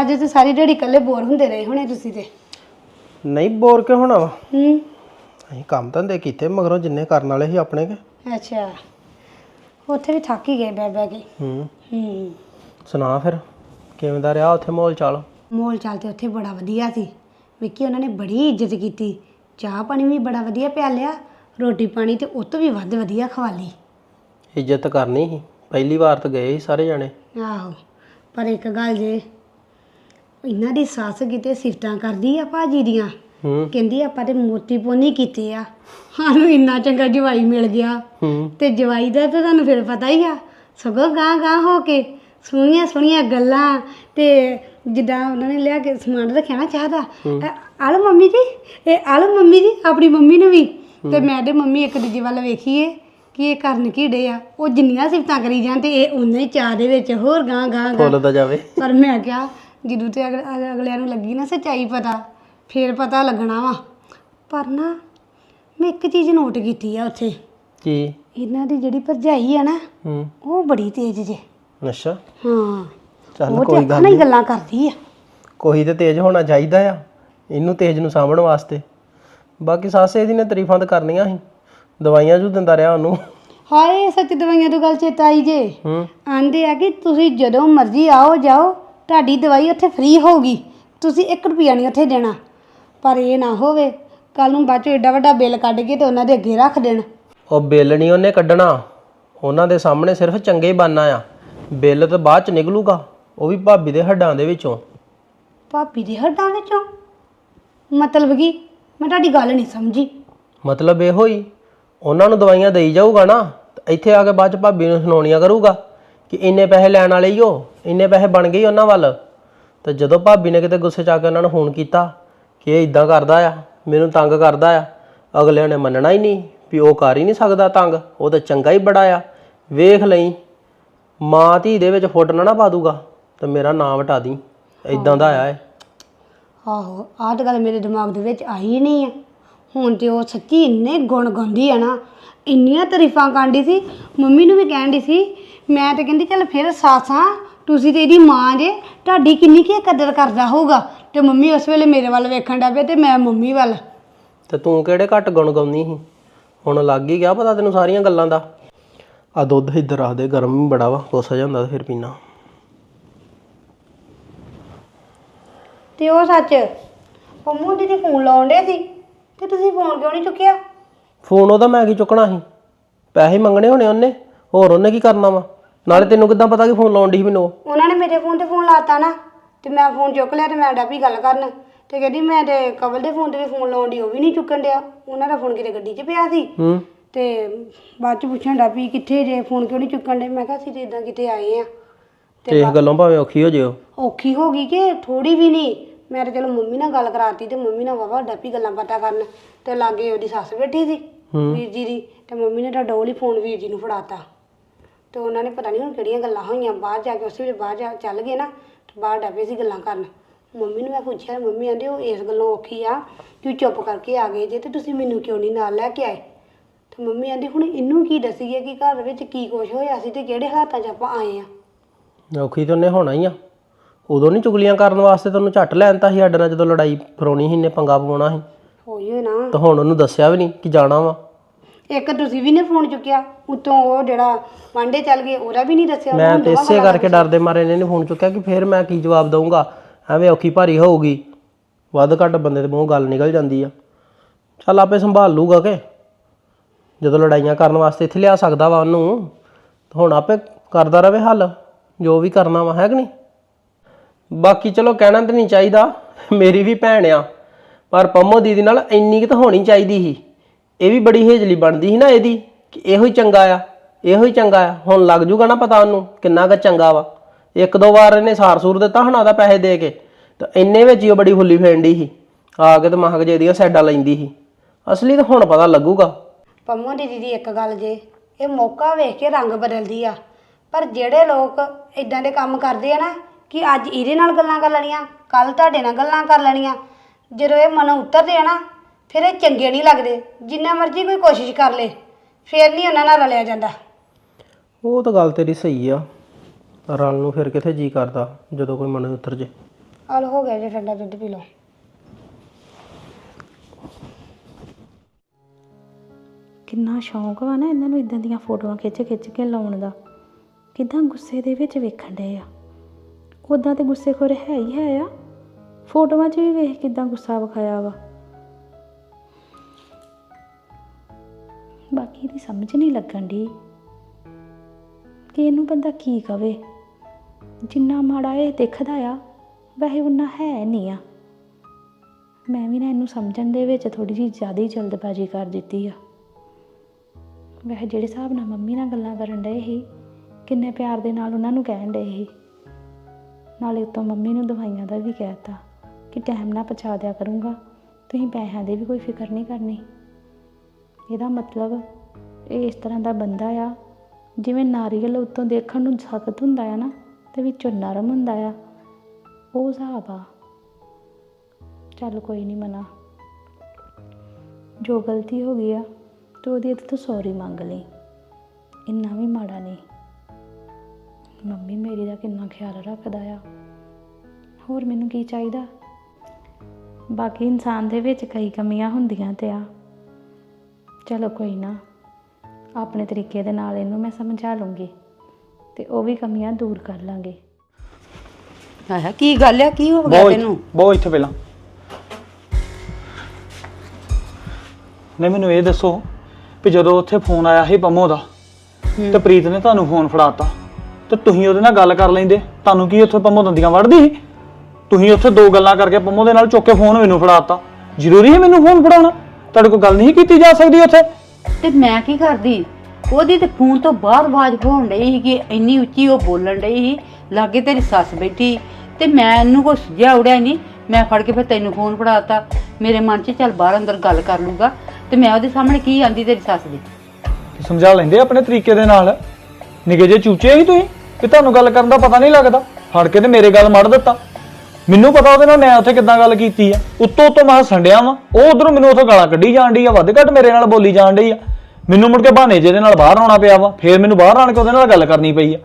ਅੱਜ ਤੇ ਸਾਰੀ ਦਿਹਾੜੀ ਇਕੱਲੇ ਬੋਰ ਹੁੰਦੇ ਰਹੇ ਹੋਣੇ ਤੁਸੀਂ ਤੇ। ਨਹੀਂ ਬੋਰ ਕਿਉਂ ਹੋਣਾ ਵਾ? ਹੂੰ। ਅਸੀਂ ਕੰਮ ਧੰਦੇ ਕੀਤੇ ਮਗਰੋਂ ਜਿੰਨੇ ਕਰਨ ਵਾਲੇ ਸੀ ਆਪਣੇ ਕੇ। ਅੱਛਾ। ਉੱਥੇ ਵੀ ਥੱਕ ਹੀ ਗਏ ਬੈ ਬੈ ਕੇ। ਹੂੰ। ਹੂੰ। ਸੁਣਾ ਫਿਰ ਕਿਵੇਂ ਦਾ ਰਿਹਾ ਉੱਥੇ ਮਾਹੌਲ ਚਾਲ? ਮੋਲ ਚਾਲ ਤੇ ਉੱਥੇ ਬੜਾ ਵਧੀਆ ਸੀ। ਵਿੱਕੀ ਉਹਨਾਂ ਨੇ ਬੜੀ ਇੱਜ਼ਤ ਕੀਤੀ। ਚਾਹ ਪਾਣੀ ਵੀ ਬੜਾ ਵਧੀਆ ਪਿਆਲਿਆ ਰੋਟੀ ਪਾਣੀ ਤੇ ਉਹ ਤੋਂ ਵੀ ਵੱਧ ਵਧੀਆ ਖਵਾਲੀ ਇੱਜ਼ਤ ਕਰਨੀ ਸੀ। ਪਹਿਲੀ ਵਾਰ ਤਾਂ ਗਏ ਸੀ ਸਾਰੇ ਜਣੇ। ਆਹੋ। ਪਰ ਇੱਕ ਗੱਲ ਜੇ ਇਹਨਾਂ ਦੀ ਸੱਸ ਕਿਤੇ ਸਿਫਤਾਂ ਕਰਦੀ ਆ ਭਾਜੀ ਦੀਆਂ। ਹੂੰ। ਕਹਿੰਦੀ ਆਪਾਂ ਤੇ ਮੋਤੀ ਪੋਨੀ ਕੀਤੇ ਆ। ਸਾਨੂੰ ਇੰਨਾ ਚੰਗਾ ਜਵਾਈ ਮਿਲ ਗਿਆ। ਹੂੰ। ਤੇ ਜਵਾਈ ਦਾ ਤਾਂ ਤੁਹਾਨੂੰ ਫਿਰ ਪਤਾ ਹੀ ਆ। ਸਗੋਂ ਗਾਂ ਗਾਂ ਹੋ ਕੇ ਸੋਹਣੀਆਂ ਸੋਹਣੀਆਂ ਗੱਲਾਂ ਤੇ ਜਿੱਦਾਂ ਉਹਨਾਂ ਨੇ ਲਿਆ ਕੇ ਸਮਾਨ ਰੱਖਿਆ ਨਾ ਚਾਹ ਦਾ। ਆਲੋ ਮੰਮੀ ਜੀ ਇਹ ਆਲੋ ਮੰਮੀ ਜੀ ਆਪਣੀ ਮੰਮੀ ਨੂੰ ਵੀ। ਤੇ ਮੈਂ ਤੇ ਮੰਮੀ ਇੱਕ ਦੂਜੇ ਵੱਲ ਵੇਖੀਏ ਕਿ ਇਹ ਕਰਨ ਕੀ ਡੇ ਆ। ਉਹ ਜਿੰਨੀਆਂ ਸਿਫਤਾਂ ਕਰੀ ਜਾਣ ਤੇ ਇਹ ਉਨੇ ਹੀ ਚਾਹ ਦੇ ਵਿੱਚ ਹੋਰ ਗਾਂ ਗਾਂ ਗਾਂ ਜਾਵੇ। ਪਰ ਮੈਂ ਕਿਹਾ ਜਦੋਂ ਤੇ ਅਗਲ- ਅਗਲਿਆਂ ਨੂੰ ਲੱਗੀ ਨਾ ਸੱਚਾਈ ਪਤਾ ਫੇਰ ਪਤਾ ਲੱਗਣਾ ਵਾ। ਪਰ ਨਾ ਮੈਂ ਇੱਕ ਚੀਜ਼ ਨੋਟ ਕੀਤੀ ਆ ਉੱਥੇ। ਕੀ? ਇਹਨਾਂ ਦੀ ਜਿਹੜੀ ਭਰਜਾਈ ਆ ਨਾ ਹੂੰ। ਉਹ ਬੜੀ ਤੇਜ਼ ਜੇ। ਅੱਛਾ। ਹਾਂ। ਚੱਲ ਉਹ ਤੇ ਕੋਈ ਅੱਖਾਂ ਗੱਲ ਨਾਲ ਹੀ ਨਹੀਂ। ਗੱਲਾਂ ਕਰਦੀ ਆ। ਕੋਈ ਤੇ ਤੇਜ਼ ਹੋਣਾ ਚਾਹੀਦਾ ਆ। ਇਹਨੂੰ ਤੇਜ਼ ਨੂੰ ਸਾਂਭਣ ਵਾਸਤੇ। ਬਾਕੀ ਸੱਸ ਇਹਦੀ ਨੇ ਤਾਰੀਫਾਂ ਤਾਂ ਕਰਨੀਆਂ ਸੀ। ਦਵਾਈਆਂ ਜੂ ਦਿੰਦਾ ਰਿਹਾ ਉਹਨੂੰ। ਹਾਏ ਸੱਚ ਦਵਾਈਆਂ ਤੋਂ ਗੱਲ ਚੇਤਾ ਆਈ ਜੇ। ਹੂੰ। ਆਂਦੇ ਆ ਕਿ ਤੁਸੀਂ ਜਦੋਂ ਮਰਜ਼ੀ ਆਓ ਜਾਓ। ਤੁਹਾਡੀ ਦਵਾਈ ਉੱਥੇ ਫ੍ਰੀ ਹੋਊਗੀ। ਤੁਸੀਂ 1 ਰੁਪਿਆ ਨਹੀਂ ਉੱਥੇ ਦੇਣਾ। ਪਰ ਇਹ ਨਾ ਹੋਵੇ ਕੱਲ ਨੂੰ ਬਾਅਦ ਚੋਂ ਏਡਾ ਵੱਡਾ ਬਿੱਲ ਕੱਢ ਕੇ ਤੇ ਉਹਨਾਂ ਦੇ ਅੱਗੇ ਰੱਖ ਦੇਣ। ਉਹ ਬਿੱਲ ਨਹੀਂ ਉਹਨੇ ਕੱਢਣਾ। ਉਹਨਾਂ ਦੇ ਸਾਹਮਣੇ ਸਿਰਫ ਚੰਗੇ ਹੀ ਬਣਨਾ ਆ। ਬਿੱਲ ਤਾਂ ਬਾਅਦ ਚ ਨਿਕਲੂਗਾ। ਉਹ ਵੀ ਭਾਬੀ ਦੇ ਹੱਡਾਂ ਦੇ ਵਿੱਚੋਂ। ਭਾਬੀ ਦੇ ਹੱਡਾਂ ਵਿੱਚੋਂ? ਮਤਲਬ ਕੀ? ਮੈਂ ਤੁਹਾਡੀ ਗੱਲ ਨਹੀਂ ਸਮਝੀ। ਮਤਲਬ ਇਹੋ ਹੀ। ਉਹਨਾਂ ਨੂੰ ਦਵਾਈਆਂ ਦੇਈ ਜਾਊਗਾ ਨਾ ਤੇ ਇੱਥੇ ਆ ਕੇ ਬਾਅਦ ਚ ਭਾਬੀ ਨੂੰ ਸੁਣਾਉਣੀਆਂ ਕਰੂਗਾ। ਕਿ ਇੰਨੇ ਪੈਸੇ ਲੈਣ ਵਾਲੇ ਹੀ ਹੋ ਇੰਨੇ ਪੈਸੇ ਬਣ ਗਏ ਉਹਨਾਂ ਵੱਲ। ਤੇ ਜਦੋਂ ਭਾਬੀ ਨੇ ਕਿਤੇ ਗੁੱਸੇ ਚ ਆ ਕੇ ਉਹਨਾਂ ਨੂੰ ਫੋਨ ਕੀਤਾ ਕਿ ਇਹ ਇਦਾਂ ਕਰਦਾ ਆ, ਮੈਨੂੰ ਤੰਗ ਕਰਦਾ ਆ, ਅਗਲਿਆਂ ਨੇ ਮੰਨਣਾ ਹੀ ਨਹੀਂ ਵੀ ਉਹ ਕਰ ਹੀ ਨਹੀਂ ਸਕਦਾ ਤੰਗ, ਉਹ ਤਾਂ ਚੰਗਾ ਹੀ ਬੜਾ ਆ। ਵੇਖ ਲਈ, ਮਾਂ ਧੀ ਦੇ ਵਿੱਚ ਫੁੱਟ ਨਾ ਨਾ ਪਾ ਦੂਗਾ, ਤੇ ਮੇਰਾ ਨਾਂ ਵਟਾ ਦੀ ਇਦਾਂ ਦਾ ਆਇਆ ਇਹ ਆਹੋ, ਆਹ ਤਾਂ ਗੱਲ ਮੇਰੇ ਦਿਮਾਗ ਦੇ ਵਿੱਚ ਆਈ ਹੀ ਨਹੀਂ ਆ। ਹੁਣ ਤੇ ਉਹ ਸੱਚੀ ਇੰਨੇ ਗੁਣ ਗਾਉਂਦੀ ਆ ਨਾ, ਇੰਨੀਆਂ ਤਾਰੀਫਾਂ ਕਾਂਡੀ ਸੀ, ਮੰਮੀ ਨੂੰ ਵੀ ਕਹਿਣ ਕਹਿੰਦੀ ਸੀ ਮੈਂ ਤੇ ਕਹਿੰਦੀ ਚੱਲ ਫਿਰ ਸਾਸਾਂ ਤੁਸੀਂ ਤੇ ਇਹਦੀ ਮਾਂ ਜੇ ਤੁਹਾਡੀ ਕਿੰਨੀ ਕੀ ਕਦਰ ਕਰਦਾ ਹੋਊਗਾ? ਤੇ ਮੰਮੀ ਉਸ ਵੇਲੇ ਮੇਰੇ ਵੱਲ ਵੇਖਣ ਡਿਆ ਪਏ ਤੇ ਮੈਂ ਮੰਮੀ ਵੱਲ। ਤੇ ਤੂੰ ਕਿਹੜੇ ਘੱਟ ਗੁਣ ਗਾਉਂਦੀ ਸੀ? ਹੁਣ ਲੱਗ ਹੀ ਗਿਆ ਪਤਾ ਤੈਨੂੰ ਸਾਰੀਆਂ ਗੱਲਾਂ ਦਾ। ਆ ਦੁੱਧ ਇੱਧਰ ਰੱਖ ਦੇ ਗਰਮ ਵੀ ਬੜਾ ਵਾ ਕੋਸਾ ਜਾਂਦਾ ਤੇ ਫਿਰ ਪੀਣਾ। ਤੇ ਉਹ ਸੱਚ ਪੰਮੂ ਦੀਦੀ ਫੋਨ ਲਾਉਣ ਡੇ ਸੀ ਤੇ ਤੁਸੀਂ ਫੋਨ ਕਿਉਂ ਨਹੀਂ ਚੁੱਕਿਆ? ਫੋਨ ਉਹਦਾ ਮੈਂ ਕੀ ਚੁੱਕਣਾ ਸੀ? ਪੈਸੇ ਮੰਗਣੇ ਹੋਣੇ ਉਹਨੇ ਹੋਰ ਉਹਨੇ ਕੀ ਕਰਨਾ ਵਾ? ਨਾਲੇ ਤੈਨੂੰ ਕਿੱਦਾਂ ਪਤਾ ਕਿ ਫੋਨ ਲਾਉਣ ਦੀ ਸੀ ਮੈਨੂੰ? ਉਹ? ਉਹਨਾਂ ਨੇ ਮੇਰੇ ਫੋਨ ਤੇ ਫੋਨ ਲਾਤਾ ਨਾ ਤੇ ਮੈਂ ਫੋਨ ਚੁੱਕ ਲਿਆ ਤੇ ਮੈਂ ਡੱਬੀ ਗੱਲ ਕਰਨ ਤੇ ਕਹਿੰਦੀ ਮੈਂ ਤੇ ਕਵਲ ਦੇ ਫੋਨ ਤੇ ਵੀ ਫੋਨ ਲਾਉਣ ਦੀ ਉਹ ਵੀ ਨਹੀਂ ਚੁੱਕਣ ਡਿਆ। ਉਹਨਾਂ ਦਾ ਫੋਨ ਕਿਤੇ ਗੱਡੀ 'ਚ ਪਿਆ ਸੀ। ਹੂੰ। ਤੇ ਬਾਅਦ 'ਚ ਪੁੱਛਣ ਡੱਬੀ ਕਿੱਥੇ ਜੇ ਫੋਨ ਕਿਉਂ ਨਹੀਂ ਚੁੱਕਣ ਡੇ ਮੈਂ ਕਿਹਾ ਅਸੀਂ ਤੇ ਇਦਾਂ ਕਿਤੇ ਆਏ ਆ। ਤੇ ਇਸ ਗੱਲੋਂ ਭਾਵੇਂ ਔਖੀ ਹੋ ਜਿਓ। ਔਖੀ ਹੋ ਗਈ ਕਿ ਥੋੜੀ ਵੀ ਨਹੀਂ। ਮੈਂ ਤਾਂ ਚਲੋ ਮੰਮੀ ਨਾਲ ਗੱਲ ਕਰਾਤੀ ਤੇ ਮੰਮੀ ਨਾਲ ਵਾਵਾ ਡੱਬੀ ਗੱਲਾਂ ਪਤਾ ਕਰਨ ਤੇ ਲਾਗੇ ਉਹਦੀ ਸੱਸ ਬੈਠੀ ਸੀ ਹੂੰ। ਵੀਰ ਜੀ ਦੀ ਤੇ ਮੰਮੀ ਨੇ ਤਾਂ ਡੋਲ ਫੋਨ ਵੀਰ ਜੀ ਨੂੰ ਫੜਾਤਾ। ਤੇ ਉਹਨਾਂ ਨੇ ਪਤਾ ਨਹੀਂ ਹੁਣ ਕਿਹੜੀਆਂ ਗੱਲਾਂ ਹੋਈਆਂ ਬਾਹਰ ਜਾ ਕੇ ਉਸੇ ਵੇਲੇ ਬਾਹਰ ਜਾ ਚੱਲ ਗਏ ਨਾ ਤੇ ਬਾਹਰ ਡੱਬੇ ਸੀ ਗੱਲਾਂ ਕਰਨ। ਮੰਮੀ ਨੂੰ ਮੈਂ ਪੁੱਛਿਆ ਮੰਮੀ ਕਹਿੰਦੇ ਉਹ ਇਸ ਗੱਲੋਂ ਔਖੀ ਆ ਕਿ ਚੁੱਪ ਕਰਕੇ ਆ ਗਏ ਜੇ ਤੇ ਤੁਸੀਂ ਮੈਨੂੰ ਕਿਉਂ ਨਹੀਂ ਨਾਲ ਲੈ ਕੇ ਆਏ? ਤੇ ਮੰਮੀ ਕਹਿੰਦੀ ਹੁਣ ਇਹਨੂੰ ਕੀ ਦੱਸੀਏ ਕਿ ਘਰ ਵਿੱਚ ਕੀ ਕੁਝ ਹੋਇਆ ਸੀ ਤੇ ਕਿਹੜੇ ਹਾਲਾਤਾਂ 'ਚ ਆਪਾਂ ਆਏ ਆ? ਔਖੀ ਤਾਂ ਉਹਨੇ ਹੋਣਾ ਹੀ ਆ। ਉਦੋਂ ਨਹੀਂ ਚੁਗਲੀਆਂ ਕਰਨ ਵਾਸਤੇ ਤੈਨੂੰ ਝੱਟ ਲੈਣਤਾ ਸੀ ਸਾਡੇ ਨਾਲ ਜਦੋਂ ਲੜਾਈ ਫਰੋਣੀ ਸੀ ਇਹਨੇ ਪੰਗਾ ਪਵਾਉਣਾ ਸੀ। ਹੋਈ ਹੋਏ ਨਾ। ਤਾਂ ਹੁਣ ਉਹਨੂੰ ਦੱਸਿਆ ਵੀ ਨਹੀਂ ਕਿ ਜਾਣਾ ਵਾ। ਇੱਕ ਤੁਸੀਂ ਵੀ ਨੇ ਫੋਨ ਚੁੱਕਿਆ ਉਤੋਂ ਉਹ ਜਿਹੜਾ ਵਾਂਡੇ ਚੱਲ ਗਏ ਉਹਦਾ ਵੀ ਨਹੀਂ ਦੱਸਿਆ ਮੈਂ ਉਹਨੂੰ ਤੇ ਦੋਵਾਂ ਇਸੇ ਕਰਕੇ ਡਰਦੇ ਮਾਰੇ ਇਹਨੇ ਨੀ ਫੋਨ ਚੁੱਕਿਆ ਕਿ ਫਿਰ ਮੈਂ ਕੀ ਜਵਾਬ ਦਊਂਗਾ? ਐਵੇਂ ਔਖੀ ਭਾਰੀ ਹੋਊਗੀ। ਵੱਧ ਘੱਟ ਬੰਦੇ ਦੇ ਮੂੰਹ ਗੱਲ ਨਿਕਲ ਜਾਂਦੀ ਆ। ਚੱਲ ਆਪੇ ਸੰਭਾਲ ਲੂਗਾ ਕਿ। ਜਦੋਂ ਲੜਾਈਆਂ ਕਰਨ ਵਾਸਤੇ ਇੱਥੇ ਲਿਆ ਸਕਦਾ ਵਾ ਉਹਨੂੰ ਤਾਂ ਹੁਣ ਆਪੇ ਕਰਦਾ ਰਵੇ ਹੱਲ ਜੋ ਵੀ ਕਰਨਾ ਵਾ ਹੈ ਕਿ ਨਹੀਂ? ਬਾਕੀ ਚਲੋ ਕਹਿਣਾ ਤਾਂ ਨਹੀਂ ਚਾਹੀਦਾ ਮੇਰੀ ਵੀ ਭੈਣ ਆ ਪਰ ਪੰਮੋ ਦੀਦੀ ਨਾਲ ਇੰਨੀ ਕੁ ਤਾਂ ਹੋਣੀ ਚਾਹੀਦੀ ਸੀ। ਇਹ ਵੀ ਬੜੀ ਹੇਜਲੀ ਬਣਦੀ ਸੀ ਨਾ ਇਹਦੀ ਕਿ ਇਹੋ ਹੀ ਚੰਗਾ ਆ, ਇਹੋ ਹੀ ਚੰਗਾ ਆ। ਹੁਣ ਲੱਗ ਜੂਗਾ ਨਾ ਪਤਾ ਉਹਨੂੰ ਕਿੰਨਾ ਕੁ ਚੰਗਾ ਵਾ। ਇੱਕ ਦੋ ਵਾਰ ਇਹਨੇ ਸਾਰ-ਸੂਰ ਦਿੱਤਾ ਹਣਾ ਦਾ ਪੈਸੇ ਦੇ ਕੇ, ਤਾਂ ਇੰਨੇ ਵਿੱਚ ਹੀ ਉਹ ਬੜੀ ਹੁੱਲੀ ਫੇਂਡੀ ਸੀ। ਆ ਕੇ ਤੇ ਮਹਕ ਜੇ ਦੀਆਂ ਸਾਈਡਾਂ ਲੈਂਦੀ ਸੀ। ਅਸਲੀ ਤਾਂ ਹੁਣ ਪਤਾ ਲੱਗੂਗਾ। ਪੰਮੋ ਦੀ ਦੀਦੀ ਇੱਕ ਗੱਲ ਜੇ, ਇਹ ਮੌਕਾ ਵੇਖ ਕੇ ਰੰਗ ਬਦਲਦੀ ਆ। ਪਰ ਜਿਹੜੇ ਲੋਕ ਇਦਾਂ ਦੇ ਕੰਮ ਕਰਦੇ ਆ ਨਾ, ਕਿ ਅੱਜ ਇਹਦੇ ਨਾਲ ਗੱਲਾਂ ਕਰ ਲੈਣੀਆਂ ਕੱਲ ਤੁਹਾਡੇ ਨਾਲ ਗੱਲਾਂ ਕਰ ਲੈਣੀਆਂ, ਜਦੋਂ ਇਹ ਮਨੋਂ ਉਤਰਦੇ ਆ ਨਾ ਫਿਰ ਇਹ ਚੰਗੇ ਨਹੀਂ ਲੱਗਦੇ ਜਿੰਨਾ ਮਰਜ਼ੀ ਕੋਈ ਕੋਸ਼ਿਸ਼ ਕਰ ਲੇ ਫਿਰ ਨਹੀਂ ਉਹਨਾਂ ਨਾਲ ਰਲਿਆ ਜਾਂਦਾ। ਉਹ ਤਾਂ ਗੱਲ ਤੇਰੀ ਸਹੀ ਆ ਰਲ ਨੂੰ ਫਿਰ ਕਿੱਥੇ ਜੀ ਕਰਦਾ ਜਦੋਂ ਕੋਈ ਮਨ ਉਤਰ ਜੇ। ਹਲ ਹੋ ਗਿਆ ਜੇ ਠੰਡਾ ਦੁੱਧ ਪੀ ਲਓ। ਕਿੰਨਾ ਸ਼ੌਂਕ ਵਾ ਨਾ ਇਹਨਾਂ ਨੂੰ ਇਦਾਂ ਦੀਆਂ ਫੋਟੋਆਂ ਖਿੱਚ ਖਿੱਚ ਕੇ ਲਾਉਣ ਦਾ। ਕਿਦਾਂ ਗੁੱਸੇ ਦੇ ਵਿੱਚ ਵੇਖਣ ਡਏ ਆ। ਉਦਾਂ ਤੇ ਗੁੱਸੇਖੋਰ ਹੈ ਹੀ ਹੈ ਆ। ਫੋਟੋਆਂ 'ਚ ਵੀ ਵੇਖ ਕਿਦਾਂ ਗੁੱਸਾ ਵਿਖਾਇਆ ਵਾ। ਬਾਕੀ ਇਹਦੀ ਸਮਝ ਨਹੀਂ ਲੱਗਣ ਦੀ ਕਿ ਇਹਨੂੰ ਬੰਦਾ ਕੀ ਕਵੇ। ਜਿੰਨਾ ਮਾੜਾ ਇਹ ਦਿਖਦਾ ਆ, ਵੈਸੇ ਉਨਾ ਹੈ ਨਹੀਂ ਆ। ਮੈਂ ਵੀ ਨਾ ਇਹਨੂੰ ਸਮਝਣ ਦੇ ਵਿੱਚ ਥੋੜੀ ਜਿਹੀ ਜ਼ਿਆਦਾ ਹੀ ਜਲਦਬਾਜ਼ੀ ਕਰ ਦਿੱਤੀ ਆ। ਵੈਸੇ ਜਿਹੜੇ ਹਿਸਾਬ ਨਾਲ ਮੰਮੀ ਨਾਲ ਗੱਲਾਂ ਕਰਨ ਡਏ ਸੀ, ਕਿੰਨੇ ਪਿਆਰ ਦੇ ਨਾਲ ਉਹਨਾਂ ਨੂੰ ਕਹਿਣ ਡਏ ਸੀ। ਨਾਲੇ ਉੱਤੋਂ ਮੰਮੀ ਨੂੰ ਦਵਾਈਆਂ ਦਾ ਵੀ ਕਹਿਤਾ ਕਿ ਟਾਈਮ ਨਾਲ ਪਹੁੰਚਾ ਦਿਆ ਕਰੂੰਗਾ, ਤੁਸੀਂ ਪੈਸਿਆਂ ਦੀ ਵੀ ਕੋਈ ਫਿਕਰ ਨਹੀਂ ਕਰਨੀ। ਇਹਦਾ ਮਤਲਬ ਇਹ ਇਸ ਤਰ੍ਹਾਂ ਦਾ ਬੰਦਾ ਆ, ਜਿਵੇਂ ਨਾਰੀਅਲ ਉੱਤੋਂ ਦੇਖਣ ਨੂੰ ਸਖਤ ਹੁੰਦਾ ਆ ਨਾ, ਤੇ ਵਿੱਚੋਂ ਨਰਮ ਹੁੰਦਾ ਆ। ਉਹ ਹਿਸਾਬ ਆ। ਚੱਲ ਕੋਈ ਨਹੀਂ ਮਨਾ। ਜੋ ਗਲਤੀ ਹੋ ਗਈ ਆ, ਤੇ ਉਹਦੀ ਤੂੰ ਸੌਰੀ ਮੰਗ ਲਈ। ਇੰਨਾ ਵੀ ਮਾੜਾ ਨਹੀਂ ਮੰਮੀ ਮੇਰੀ ਦਾ ਕਿੰਨਾ ਖਿਆਲ ਰੱਖਦਾ ਆ। ਹੋਰ ਮੈਨੂੰ ਕੀ ਚਾਹੀਦਾ? ਬਾਕੀ ਇਨਸਾਨ ਦੇ ਵਿੱਚ ਕਈ ਕਮੀਆਂ ਹੁੰਦੀਆਂ ਤੇ ਆ। ਚਲੋ ਕੋਈ ਨਾ ਆਪਣੇ ਤਰੀਕੇ ਦੇ ਨਾਲ ਇਹਨੂੰ ਮੈਂ ਸਮਝਾ ਲੂੰਗੀ ਤੇ ਉਹ ਵੀ ਕਮੀਆਂ ਦੂਰ ਕਰ ਲਾਂਗੇ। ਆਹ ਕੀ ਗੱਲ ਆ? ਕੀ ਹੋ ਗਿਆ ਬਹੁਤ ਤੈਨੂੰ? ਬਹੁਤ ਇੱਥੇ ਪਹਿਲਾਂ। ਨੇ ਮੈਨੂੰ ਇਹ ਦੱਸੋ ਵੀ ਜਦੋਂ ਉੱਥੇ ਫੋਨ ਆਇਆ ਸੀ ਪੰਮੋ ਦਾ ਤੇ ਪ੍ਰੀਤ ਨੇ ਤੁਹਾਨੂੰ ਫੋਨ ਫੜਾਤਾ ਤੇ ਤੁਸੀਂ ਉਹਦੇ ਨਾਲ ਗੱਲ ਕਰ ਲੈਂਦੇ। ਤੁਹਾਨੂੰ ਕੀ ਉੱਥੇ ਪੰਮੋ ਦੰਦੀਆਂ ਵੜਦੀ ਸੀ? ਤੁਸੀਂ ਉੱਥੇ ਦੋ ਗੱਲਾਂ ਕਰਕੇ ਪੰਮੋ ਦੇ ਨਾਲ ਚੁੱਕ ਕੇ ਫੋਨ ਮੈਨੂੰ ਫੜਾਤਾ। ਜ਼ਰੂਰੀ ਹੈ ਮੈਨੂੰ ਫੋਨ ਫੜਾਉਣਾ? ਤੁਹਾਡੇ ਕੋਲ ਗੱਲ ਨਹੀਂ ਕੀਤੀ ਜਾ ਸਕਦੀ ਉੱਥੇ? ਤੇ ਮੈਂ ਕੀ ਕਰਦੀ? ਉਹਦੀ ਤੇ ਫੋਨ ਤੋਂ ਬਾਹਰ ਆਵਾਜ਼ ਹੋਣ ਡਈ ਸੀ ਕਿ ਇੰਨੀ ਉੱਚੀ ਉਹ ਬੋਲਣ ਡਈ ਸੀ ਲਾਗੇ ਤੇਰੀ ਸੱਸ ਬੈਠੀ ਤੇ ਮੈਂ ਇਹਨੂੰ ਕੁਛ ਸੁਝਿਆ ਉੜਿਆ ਨਹੀਂ ਮੈਂ ਫੜ ਕੇ ਫਿਰ ਤੈਨੂੰ ਫੋਨ ਫੜਾਤਾ ਮੇਰੇ ਮਨ 'ਚ ਚੱਲ ਬਾਹਰ ਅੰਦਰ ਗੱਲ ਕਰ ਲੂਗਾ ਤੇ ਮੈਂ ਉਹਦੇ ਸਾਹਮਣੇ ਕੀ ਆਂਦੀ ਤੇਰੀ ਸੱਸ ਦੀ? ਸਮਝਾ ਲੈਂਦੇ ਆਪਣੇ ਤਰੀਕੇ ਦੇ ਨਾਲ। ਨਿੱਕੇ ਜੇ ਚੂਚੇ ਹੀ ਤੁਸੀਂ? ਕਿ ਤੁਹਾਨੂੰ ਗੱਲ ਕਰਨ ਦਾ ਪਤਾ ਨਹੀਂ ਲੱਗਦਾ। ਫੜ ਕੇ ਤੇ ਮੇਰੇ ਗੱਲ ਮੜ ਦਿੱਤਾ। ਮੈਨੂੰ ਪਤਾ ਉਹਦੇ ਨਾਲ ਮੈਂ ਉੱਥੇ ਕਿੱਦਾਂ ਗੱਲ ਕੀਤੀ ਆ। ਉੱਤੋਂ ਉੱਤੋਂ ਮੈਂ ਹੱਸਣ ਡਿਆ ਵਾਂ। ਉਹ ਉਧਰੋਂ ਮੈਨੂੰ ਉੱਥੋਂ ਗਾਲਾਂ ਕੱਢੀ ਜਾਣ ਡਈ ਆ ਵੱਧ ਘੱਟ ਮੇਰੇ ਨਾਲ ਬੋਲੀ ਜਾਣ ਡਈ ਆ। ਮੈਨੂੰ ਮੁੜ ਕੇ ਬਹਾਨੇ ਜਿਹਦੇ ਨਾਲ ਬਾਹਰ ਆਉਣਾ ਪਿਆ ਵਾ ਫੇਰ ਮੈਨੂੰ ਬਾਹਰ ਆਣ ਕੇ ਉਹਦੇ ਨਾਲ ਗੱਲ ਕਰਨੀ ਪਈ ਆ।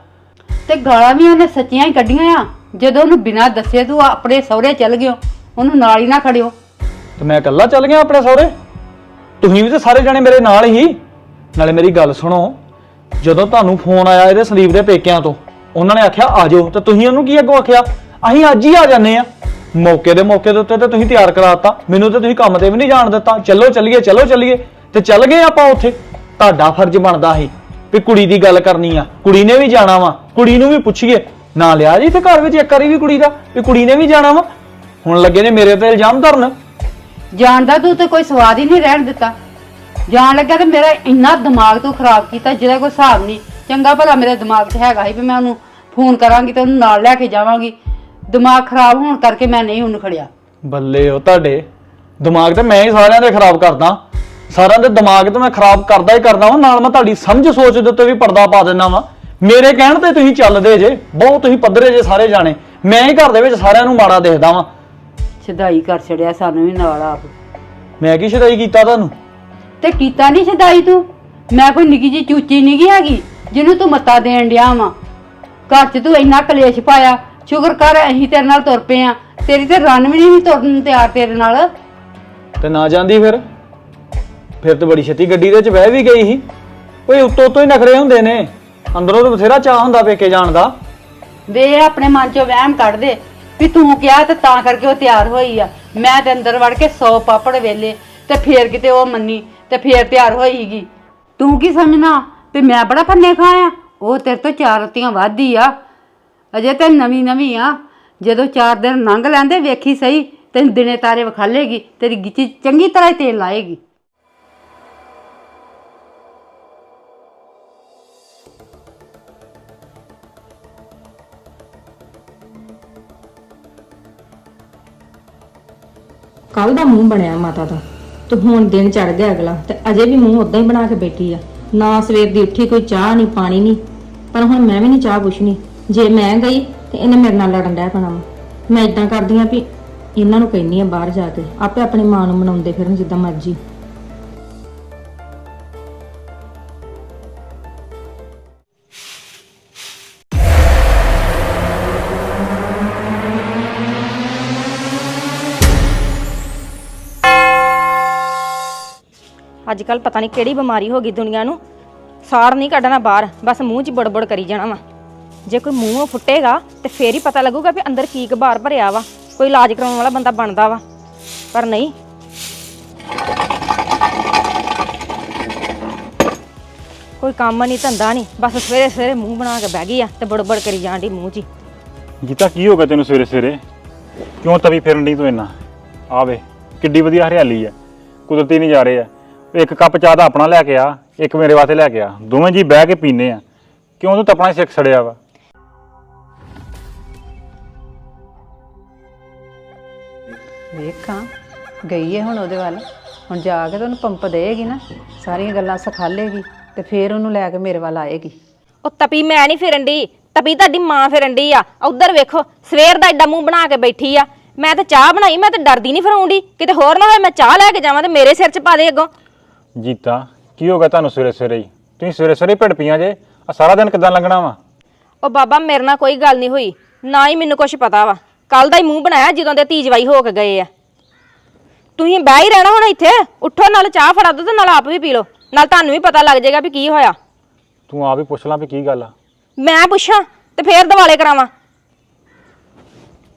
ਤੇ ਗਾਲਾਂ ਵੀ ਉਹਨੇ ਸੱਚੀਆਂ ਹੀ ਕੱਢੀਆਂ ਆ। ਜਦੋਂ ਉਹਨੂੰ ਬਿਨਾਂ ਦੱਸੇ ਤੂੰ ਆਪਣੇ ਸਹੁਰੇ ਚੱਲ ਗਿਓ ਉਹਨੂੰ ਨਾਲ ਹੀ ਨਾ ਖੜਿਓ। ਤੇ ਮੈਂ ਇਕੱਲਾ ਚੱਲ ਗਿਆ ਆਪਣੇ ਸਹੁਰੇ? ਤੁਸੀਂ ਵੀ ਤੇ ਸਾਰੇ ਜਣੇ ਮੇਰੇ ਨਾਲ ਹੀ। ਨਾਲੇ ਮੇਰੀ ਗੱਲ ਸੁਣੋ ਜਦੋਂ ਤੁਹਾਨੂੰ ਫੋਨ ਆਇਆ ਇਹਦੇ ਸੰਦੀਪ ਦੇ ਪੇਕਿਆਂ ਤੋਂ ਉਹਨਾਂ ਨੇ ਆਖਿਆ ਆ ਜਾਓ। ਤੇ ਤੁਸੀਂ ਉਹਨੂੰ ਕੀ ਅੱਗੋਂ ਆਖਿਆ? ਅਸੀਂ ਅੱਜ ਹੀ ਆ ਜਾਂਦੇ ਆ ਮੌਕੇ ਦੇ ਮੌਕੇ ਦੇ ਉੱਤੇ ਤੇ ਤੁਸੀਂ ਤਿਆਰ ਕਰਾਤਾ। ਮੈਨੂੰ ਤੇ ਤੁਸੀਂ ਕੰਮ ਤੇ ਵੀ ਨਹੀਂ ਜਾਣ ਦਿੱਤਾ। ਚਲੋ, ਚੱਲੀਏ ਚਲੋ, ਚੱਲੀਏ। ਤੇ ਚੱਲ ਗਏ ਆਪਾਂ ਉੱਥੇ। ਤੁਹਾਡਾ ਫਰਜ਼ ਬਣਦਾ ਸੀ ਵੀ ਕੁੜੀ ਦੀ ਗੱਲ ਕਰਨੀ ਆ। ਕੁੜੀ ਨੇ ਵੀ ਜਾਣਾ ਵਾ। ਕੁੜੀ ਨੂੰ ਵੀ ਪੁੱਛੀਏ। ਨਾ ਲਿਆ ਜੀ ਤੇ ਘਰ ਵਿੱਚ ਇੱਕ ਵਾਰੀ ਵੀ ਕੁੜੀ ਦਾ, ਵੀ ਕੁੜੀ ਨੇ ਵੀ ਜਾਣਾ ਵਾ। ਹੁਣ ਲੱਗੇ ਨੇ ਮੇਰੇ ਤੇ ਇਲਜ਼ਾਮ ਧਰਨ। ਜਾਣਦਾ ਤੂੰ ਤੇ ਕੋਈ ਸਵਾਦ ਹੀ ਨਹੀਂ ਰਹਿਣ ਦਿੱਤਾ। ਜਾਣ ਲੱਗਾ ਤੇ ਮੇਰਾ ਇੰਨਾ ਦਿਮਾਗ ਤੂੰ ਖਰਾਬ ਕੀਤਾ, ਜਿਹਦਾ ਕੋਈ ਹਿਸਾਬ ਨਹੀਂ। ਚੰਗਾ ਭਲਾ ਮੇਰੇ ਦਿਮਾਗ 'ਚ ਹੈਗਾ ਸੀ ਵੀ ਮੈਂ ਉਹਨੂੰ ਫੋਨ ਕਰਾਂਗੀ ਤੇ ਉਹਨੂੰ ਨਾਲ ਲੈ ਕੇ ਜਾਵਾਂਗੀ। ਦਿਮਾਗ ਖਰਾਬ ਹੋਣ ਕਰਕੇ ਮੈਂ ਨਹੀਂ ਉਹਨੂੰ ਖੜਿਆ। ਬੱਲੇ ਉਹ ਤੁਹਾਡੇ। ਦਿਮਾਗ ਤੇ ਮੈਂ ਹੀ ਸਾਰਿਆਂ ਦੇ ਖਰਾਬ ਕਰਦਾ। ਸਾਰਿਆਂ ਦੇ ਦਿਮਾਗ ਤੇ ਮੈਂ ਖਰਾਬ ਕਰਦਾ ਹੀ ਕਰਦਾ ਵਾਂ ਨਾਲ ਮੈਂ ਤੁਹਾਡੀ ਸਮਝ ਸੋਚ ਦੇ ਉੱਤੇ ਵੀ ਪਰਦਾ ਪਾ ਦਿੰਦਾ ਵਾਂ। ਮੇਰੇ ਕਹਿਣ ਤੇ ਤੁਸੀਂ ਚੱਲਦੇ ਜੇ ਬਹੁਤ ਤੁਸੀਂ ਪੱਧਰੇ ਜੇ ਸਾਰੇ ਜਾਣੇ। ਮੈਂ ਹੀ ਘਰ ਦੇ ਵਿੱਚ ਸਾਰਿਆਂ ਨੂੰ ਮਾੜਾ ਦੇਖਦਾ ਵਾਂ। ਛਦਾਈ ਕਰ ਛੜਿਆ ਸਾਨੂੰ ਵੀ ਨਾਲ ਆਪ। ਮੈਂ ਕੀ ਸ਼ਦਾਈ ਕੀਤਾ ਤੁਹਾਨੂੰ? ਤੇ ਕੀਤਾ ਨਹੀਂ ਛਦਾਈ ਤੂੰ? ਮੈਂ ਕੋਈ ਨਿੱਕੀ ਜੀ ਚੂਚੀ ਨਹੀਂ ਗਈ ਹੈਗੀ ਜਿਹਨੂੰ ਤੂੰ ਮੱਤਾ ਦੇਣ ਡਿਆ ਵਾ। ਘਰ 'ਚ ਤੂੰ ਇੰਨਾ ਕਲੇਸ਼ ਪਾਇਆ ਸ਼ੁਕਰ ਕਰ ਅਸੀਂ ਤੇਰੇ ਨਾਲ ਤੁਰ ਪਏ ਆ। ਤੇਰੀ ਤੇ ਰਨ ਵੀ ਨਹੀਂ ਤੁਰਨ ਨੂੰ ਤਿਆਰ ਤੇਰੇ ਨਾਲ। ਤੇ ਨਾ ਜਾਂਦੀ ਫਿਰ? ਫਿਰ ਤੇ ਬੜੀ ਛੇਤੀ ਗੱਡੀ ਦੇ ਵਿੱਚ ਬਹਿ ਵੀ ਗਈ ਸੀ। ਓਏ ਉੱਤੋਂ ਉੱਤੋਂ ਹੀ ਨਖਰੇ ਹੁੰਦੇ ਨੇ। ਅੰਦਰੋਂ ਤਾਂ ਬਥੇਰਾ ਚਾਹ ਹੁੰਦਾ ਪੇਕੇ ਜਾਣ ਦਾ। ਵੇ ਆਪਣੇ ਮਨ 'ਚੋਂ ਵਹਿਮ ਕੱਢ ਦੇ ਵੀ ਤੂੰ ਕਿਹਾ ਤੇ ਤਾਂ ਕਰਕੇ ਉਹ ਤਿਆਰ ਹੋਈ ਆ। ਮੈਂ ਤੇ ਅੰਦਰ ਵੜ ਕੇ 100 ਪਾਪੜ ਵੇਲੇ ਤੇ ਫੇਰ ਕਿਤੇ ਉਹ ਮੰਨੀ ਤੇ ਫੇਰ ਤਿਆਰ ਹੋਈਗੀ। ਤੂੰ ਕੀ ਸਮਝਣਾ? ਵੀ ਮੈਂ ਬੜਾ ਫੰਨੇ ਖਾਇਆ। ਉਹ ਤੇਰੇ ਤੋਂ ਚਾਰ ਰੋਟੀਆਂ ਵਾਧੀ ਆ। ਅਜੇ ਤੇ ਨਵੀਂ ਨਵੀਂ ਆ। ਜਦੋਂ ਚਾਰ ਦਿਨ ਲੰਘ ਲੈਂਦੇ, ਵੇਖੀ ਸਹੀ ਤੈਨੂੰ ਦਿਨੇ ਤਾਰੇ ਵਿਖਾਲੇਗੀ, ਤੇਰੀ ਗਿੱਚੀ ਚੰਗੀ ਤਰ੍ਹਾਂ ਹੀ ਤੇਲ ਲਾਏਗੀ। ਕੱਲ ਦਾ ਮੂੰਹ ਬਣਿਆ ਮਾਤਾ ਦਾ। ਤੇ ਹੁਣ ਦਿਨ ਚੜ ਗਿਆ ਅਗਲਾ, ਤੇ ਅਜੇ ਵੀ ਮੂੰਹ ਉਦਾਂ ਹੀ ਬਣਾ ਕੇ ਬੈਠੀ ਆ। ਨਾ ਸਵੇਰ ਦੀ ਉੱਠੀ ਕੋਈ ਚਾਹ, ਨਹੀਂ ਪਾਣੀ, ਨਹੀਂ। ਪਰ ਹੁਣ ਮੈਂ ਵੀ ਨਹੀਂ ਚਾਹ ਪੁੱਛਣੀ। ਜੇ ਮੈਂ ਗਈ ਤੇ ਇਹਨੇ ਮੇਰੇ ਨਾਲ ਲੜਨ ਡਿਆ ਪੈਣਾ ਵਾ। ਮੈਂ ਇਦਾਂ ਕਰਦੀ ਆ ਵੀ ਇਹਨਾਂ ਨੂੰ ਕਹਿੰਨੀ ਆ ਬਾਹਰ ਜਾ ਕੇ, ਆਪੇ ਆਪਣੀ ਮਾਂ ਨੂੰ ਮਨਾਉਂਦੇ ਫਿਰਨ ਜਿੱਦਾਂ ਮਰਜ਼ੀ। ਅੱਜ ਕੱਲ ਪਤਾ ਨਹੀਂ ਕਿਹੜੀ ਬਿਮਾਰੀ ਹੋ ਗਈ ਦੁਨੀਆ ਨੂੰ। ਸਾੜ ਨਹੀਂ ਕੱਢਣਾ ਬਾਹਰ, ਬਸ ਮੂੰਹ 'ਚ ਬੜਬੜ ਕਰੀ ਜਾਣਾ ਵਾ। ਜੇ ਕੋਈ ਮੂੰਹੋਂ ਫੁੱਟੇਗਾ ਤੇ ਫੇਰ ਹੀ ਪਤਾ ਲੱਗੂਗਾ ਵੀ ਅੰਦਰ ਕੀ ਗਬਾਰ ਭਰਿਆ ਵਾ, ਕੋਈ ਇਲਾਜ ਕਰਾਉਣ ਵਾਲਾ ਬੰਦਾ ਬਣਦਾ ਵਾ। ਪਰ ਨਹੀਂ। ਕੋਈ ਕੰਮ ਨਹੀਂ, ਧੰਦਾ ਨਹੀਂ, ਬਸ ਸਵੇਰੇ ਸਵੇਰੇ ਮੂੰਹ ਬਣਾ ਕੇ ਬਹਿ ਗਈ ਆ ਤੇ ਬੜਬੜ ਕਰੀ ਜਾਂਦੀ ਮੂੰਹ 'ਚ ਹੀ। ਜੀਤਾ ਕੀ ਹੋ ਗਿਆ ਤੈਨੂੰ ਸਵੇਰੇ ਸਵੇਰੇ ਕਿਉਂ ਤਵੀ ਫਿਰਨ ਨਹੀਂ ਤੂੰ ਇੰਨਾ? ਆਵੇ ਕਿੱਡੀ ਵਧੀਆ ਹਰਿਆਲੀ ਹੈ ਕੁਦਰਤੀ ਨਜ਼ਾਰੇ ਆ। ਇੱਕ ਕੱਪ ਚਾਹ ਦਾ ਆਪਣਾ ਲੈ ਕੇ ਆ, ਇੱਕ ਮੇਰੇ ਵਾਸਤੇ ਲੈ ਕੇ ਆ। ਦੋਵੇਂ ਜੀ ਬਹਿ ਕੇ ਪੀਨੇ ਆ। ਕਿਉਂ ਤੂੰ ਤਪਣਾ ਸਿੱਖ ਛੜਿਆ ਵਾ? ਵੇਖਾਂ। ਗਈ ਹੈ ਹੁਣ ਉਹਦੇ ਵੱਲ। ਹੁਣ ਜਾ ਕੇ ਤਾਂ ਉਹਨੂੰ ਪੰਪ ਦੇਗੀ ਨਾ ਸਾਰੀਆਂ ਗੱਲਾਂ ਸਿਖਾਲੇਗੀ ਤੇ ਫੇਰ ਉਹਨੂੰ ਲੈ ਕੇ ਮੇਰੇ ਵੱਲ ਆਏਗੀ। ਉਹ ਤਪੀ ਮੈਂ ਨਹੀਂ ਫਿਰਨ ਦੀ ਤਪੀ ਤੁਹਾਡੀ ਮਾਂ ਫਿਰਨ ਦੀ ਆ। ਉਧਰ ਵੇਖੋ ਸਵੇਰ ਦਾ ਐਡਾ ਮੂੰਹ ਬਣਾ ਕੇ ਬੈਠੀ ਆ। ਮੈਂ ਤਾਂ ਚਾਹ ਬਣਾਈ ਮੈਂ ਤਾਂ ਡਰਦੀ ਨਹੀਂ ਫਰਾਉਂਦੀ ਕਿਤੇ ਹੋਰ ਨਾ ਹੋਏ ਮੈਂ ਚਾਹ ਲੈ ਕੇ ਜਾਵਾਂ ਤੇ ਮੇਰੇ ਸਿਰ 'ਚ ਪਾ ਦੇ ਅੱਗੋਂ। ਜੀਤਾ ਕੀ ਹੋ ਗਿਆ ਤੁਹਾਨੂੰ ਸਵੇਰੇ ਸਵੇਰੇ ਹੀ? ਤੁਸੀਂ ਸਵੇਰੇ ਸਵੇਰੇ ਭਿੜ ਪਈਆਂ ਜੇ। ਆ ਸਾਰਾ ਦਿਨ ਕਿਦਾਂ ਲੰਘਣਾ ਵਾ? ਉਹ ਬਾਬਾ ਮੇਰੇ ਨਾਲ ਕੋਈ ਗੱਲ ਨਹੀਂ ਹੋਈ। ਨਾ ਹੀ ਮੈਨੂੰ ਕੁਝ ਪਤਾ ਵਾ। ਕੱਲ ਦਾ ਹੀ ਮੂੰਹ ਬਣਾਇਆ ਜਦੋਂ ਦੇ ਧੀ ਜਵਾਈ ਹੋ ਕੇ ਗਏ ਆ। ਤੁਸੀਂ ਬਹਿ ਹੀ ਰਹਿਣਾ ਹੁਣ ਇੱਥੇ ਉੱਠੋ ਨਾਲ ਚਾਹ ਫੜਾ ਦੋ ਤੇ ਨਾਲ ਆਪ ਵੀ ਪੀ ਲਓ ਨਾਲ ਤੁਹਾਨੂੰ ਵੀ ਪਤਾ ਲੱਗ ਜਾਏਗਾ ਵੀ ਕੀ ਹੋਇਆ। ਤੂੰ ਆਪ ਹੀ ਪੁੱਛ ਲਾਂ ਵੀ ਕੀ ਗੱਲ ਆ। ਮੈਂ ਪੁੱਛਾਂ ਤੇ ਫੇਰ ਦਿਵਾਲੇ ਕਰਾਵਾਂ।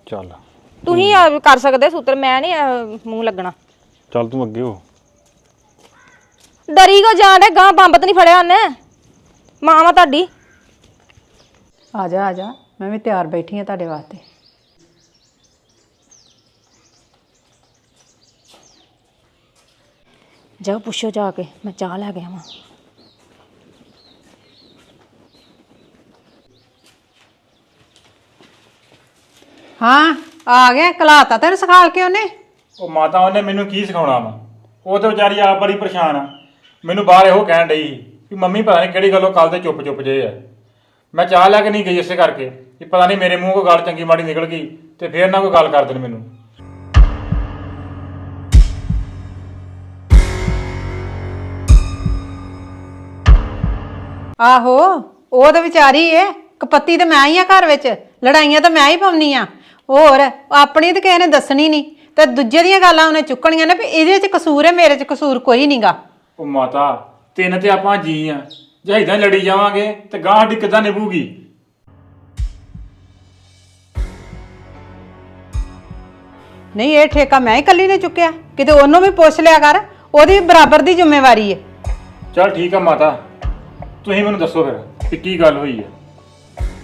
ਚੱਲ। ਤੁਸੀਂ ਅਹ, ਕਰ ਸਕਦੇ ਸੂਤਰ ਮੈਂ ਨਹੀਂ ਮੂੰਹ ਲੱਗਣਾ। ਚੱਲ ਤੂੰ ਅੱਗੇ ਹੋ। ਡਰੀ ਕੋ ਜਾਣ ਗਾਂ ਬੰਬ ਤਾਂ ਨਹੀਂ ਫੜਿਆ ਉਹਨੇ। ਮਾਂ ਵਾ ਤੁਹਾਡੀ। ਆ ਜਾ ਆ ਜਾ ਮੈਂ ਵੀ ਤਿਆਰ ਬੈਠੀ ਆ ਤੁਹਾਡੇ ਵਾਸਤੇ। ਜਾਓ ਪੁੱਛੋ ਜਾ ਕੇ ਮੈਂ ਚਾਹ ਲੈ ਕੇ ਆਵਾਂ। ਹਾਂ ਆ ਗਿਆ ਕਲਾਤਾ ਤੈਨੂੰ ਸਿਖਾਲ ਕੇ ਉਹਨੇ? ਉਹ ਮਾਤਾ ਉਹਨੇ ਮੈਨੂੰ ਕੀ ਸਿਖਾਉਣਾ ਵਾ? ਉਹ ਤੇ ਵਿਚਾਰੀ ਆਪ ਬੜੀ ਪਰੇਸ਼ਾਨ ਆ। ਮੈਨੂੰ ਬਾਹਰ ਇਹੋ ਕਹਿਣ ਡਈ ਸੀ ਵੀ ਮੰਮੀ ਪਤਾ ਨਹੀਂ ਕਿਹੜੀ ਗੱਲੋਂ ਕੱਲ ਤੇ ਚੁੱਪ ਚੁੱਪ ਜੇ ਆ। ਮੈਂ ਚਾਹ ਲੈ ਕੇ ਨਹੀਂ ਗਈ ਇਸੇ ਕਰਕੇ ਵੀ ਪਤਾ ਨਹੀਂ ਮੇਰੇ ਮੂੰਹ ਕੋਈ ਗੱਲ ਚੰਗੀ ਮਾੜੀ ਨਿਕਲ ਗਈ ਤੇ ਫੇਰ ਨਾ ਕੋਈ ਗੱਲ ਕਰ ਦੇਣ ਮੈਨੂੰ। ਆਹੋ ਉਹ ਤਾਂ ਵਿਚਾਰੀ ਏ ਕਪੱਤੀ ਤੇ ਮੈਂ ਹੀ ਆ ਘਰ ਵਿੱਚ ਲੜਾਈਆਂ ਤਾਂ ਮੈਂ ਹੀ ਪਾਉਣੀ ਆ। ਹੋਰ ਆਪਣੀ ਤਾਂ ਕਿਸੇ ਨੇ ਦੱਸਣੀ ਨਹੀਂ ਤੇ ਦੂਜੇ ਦੀਆਂ ਗੱਲਾਂ ਉਹਨੇ ਚੁੱਕਣੀਆਂ ਨੇ ਵੀ ਇਹਦੇ 'ਚ ਕਸੂਰ ਹੈ ਮੇਰੇ 'ਚ ਕਸੂਰ ਕੋਈ ਨਹੀਂਗਾ। ਉਹ ਮਾਤਾ ਤਿੰਨ ਤੇ ਆਪਾਂ ਜੀ ਆ ਜੇ ਇਦਾਂ ਲੜੀ ਜਾਵਾਂਗੇ ਤੇ ਗਾਂ ਸਾਡੀ ਕਿੱਦਾਂ ਨਿਭੂਗੀ? ਨਹੀਂ ਇਹ ਠੇਕਾ ਮੈਂ ਹੀ ਇਕੱਲੀ ਨੇ ਚੁੱਕਿਆ ਕਿਤੇ ਉਹਨੂੰ ਵੀ ਪੁੱਛ ਲਿਆ ਕਰ ਉਹਦੀ ਬਰਾਬਰ ਦੀ ਜ਼ਿੰਮੇਵਾਰੀ ਏ। ਚੱਲ ਠੀਕ ਆ ਮਾਤਾ। ਤੁਸੀਂ ਮੈਨੂੰ ਦੱਸੋ ਫਿਰ ਕਿ ਕੀ ਗੱਲ ਹੋਈ ਆ?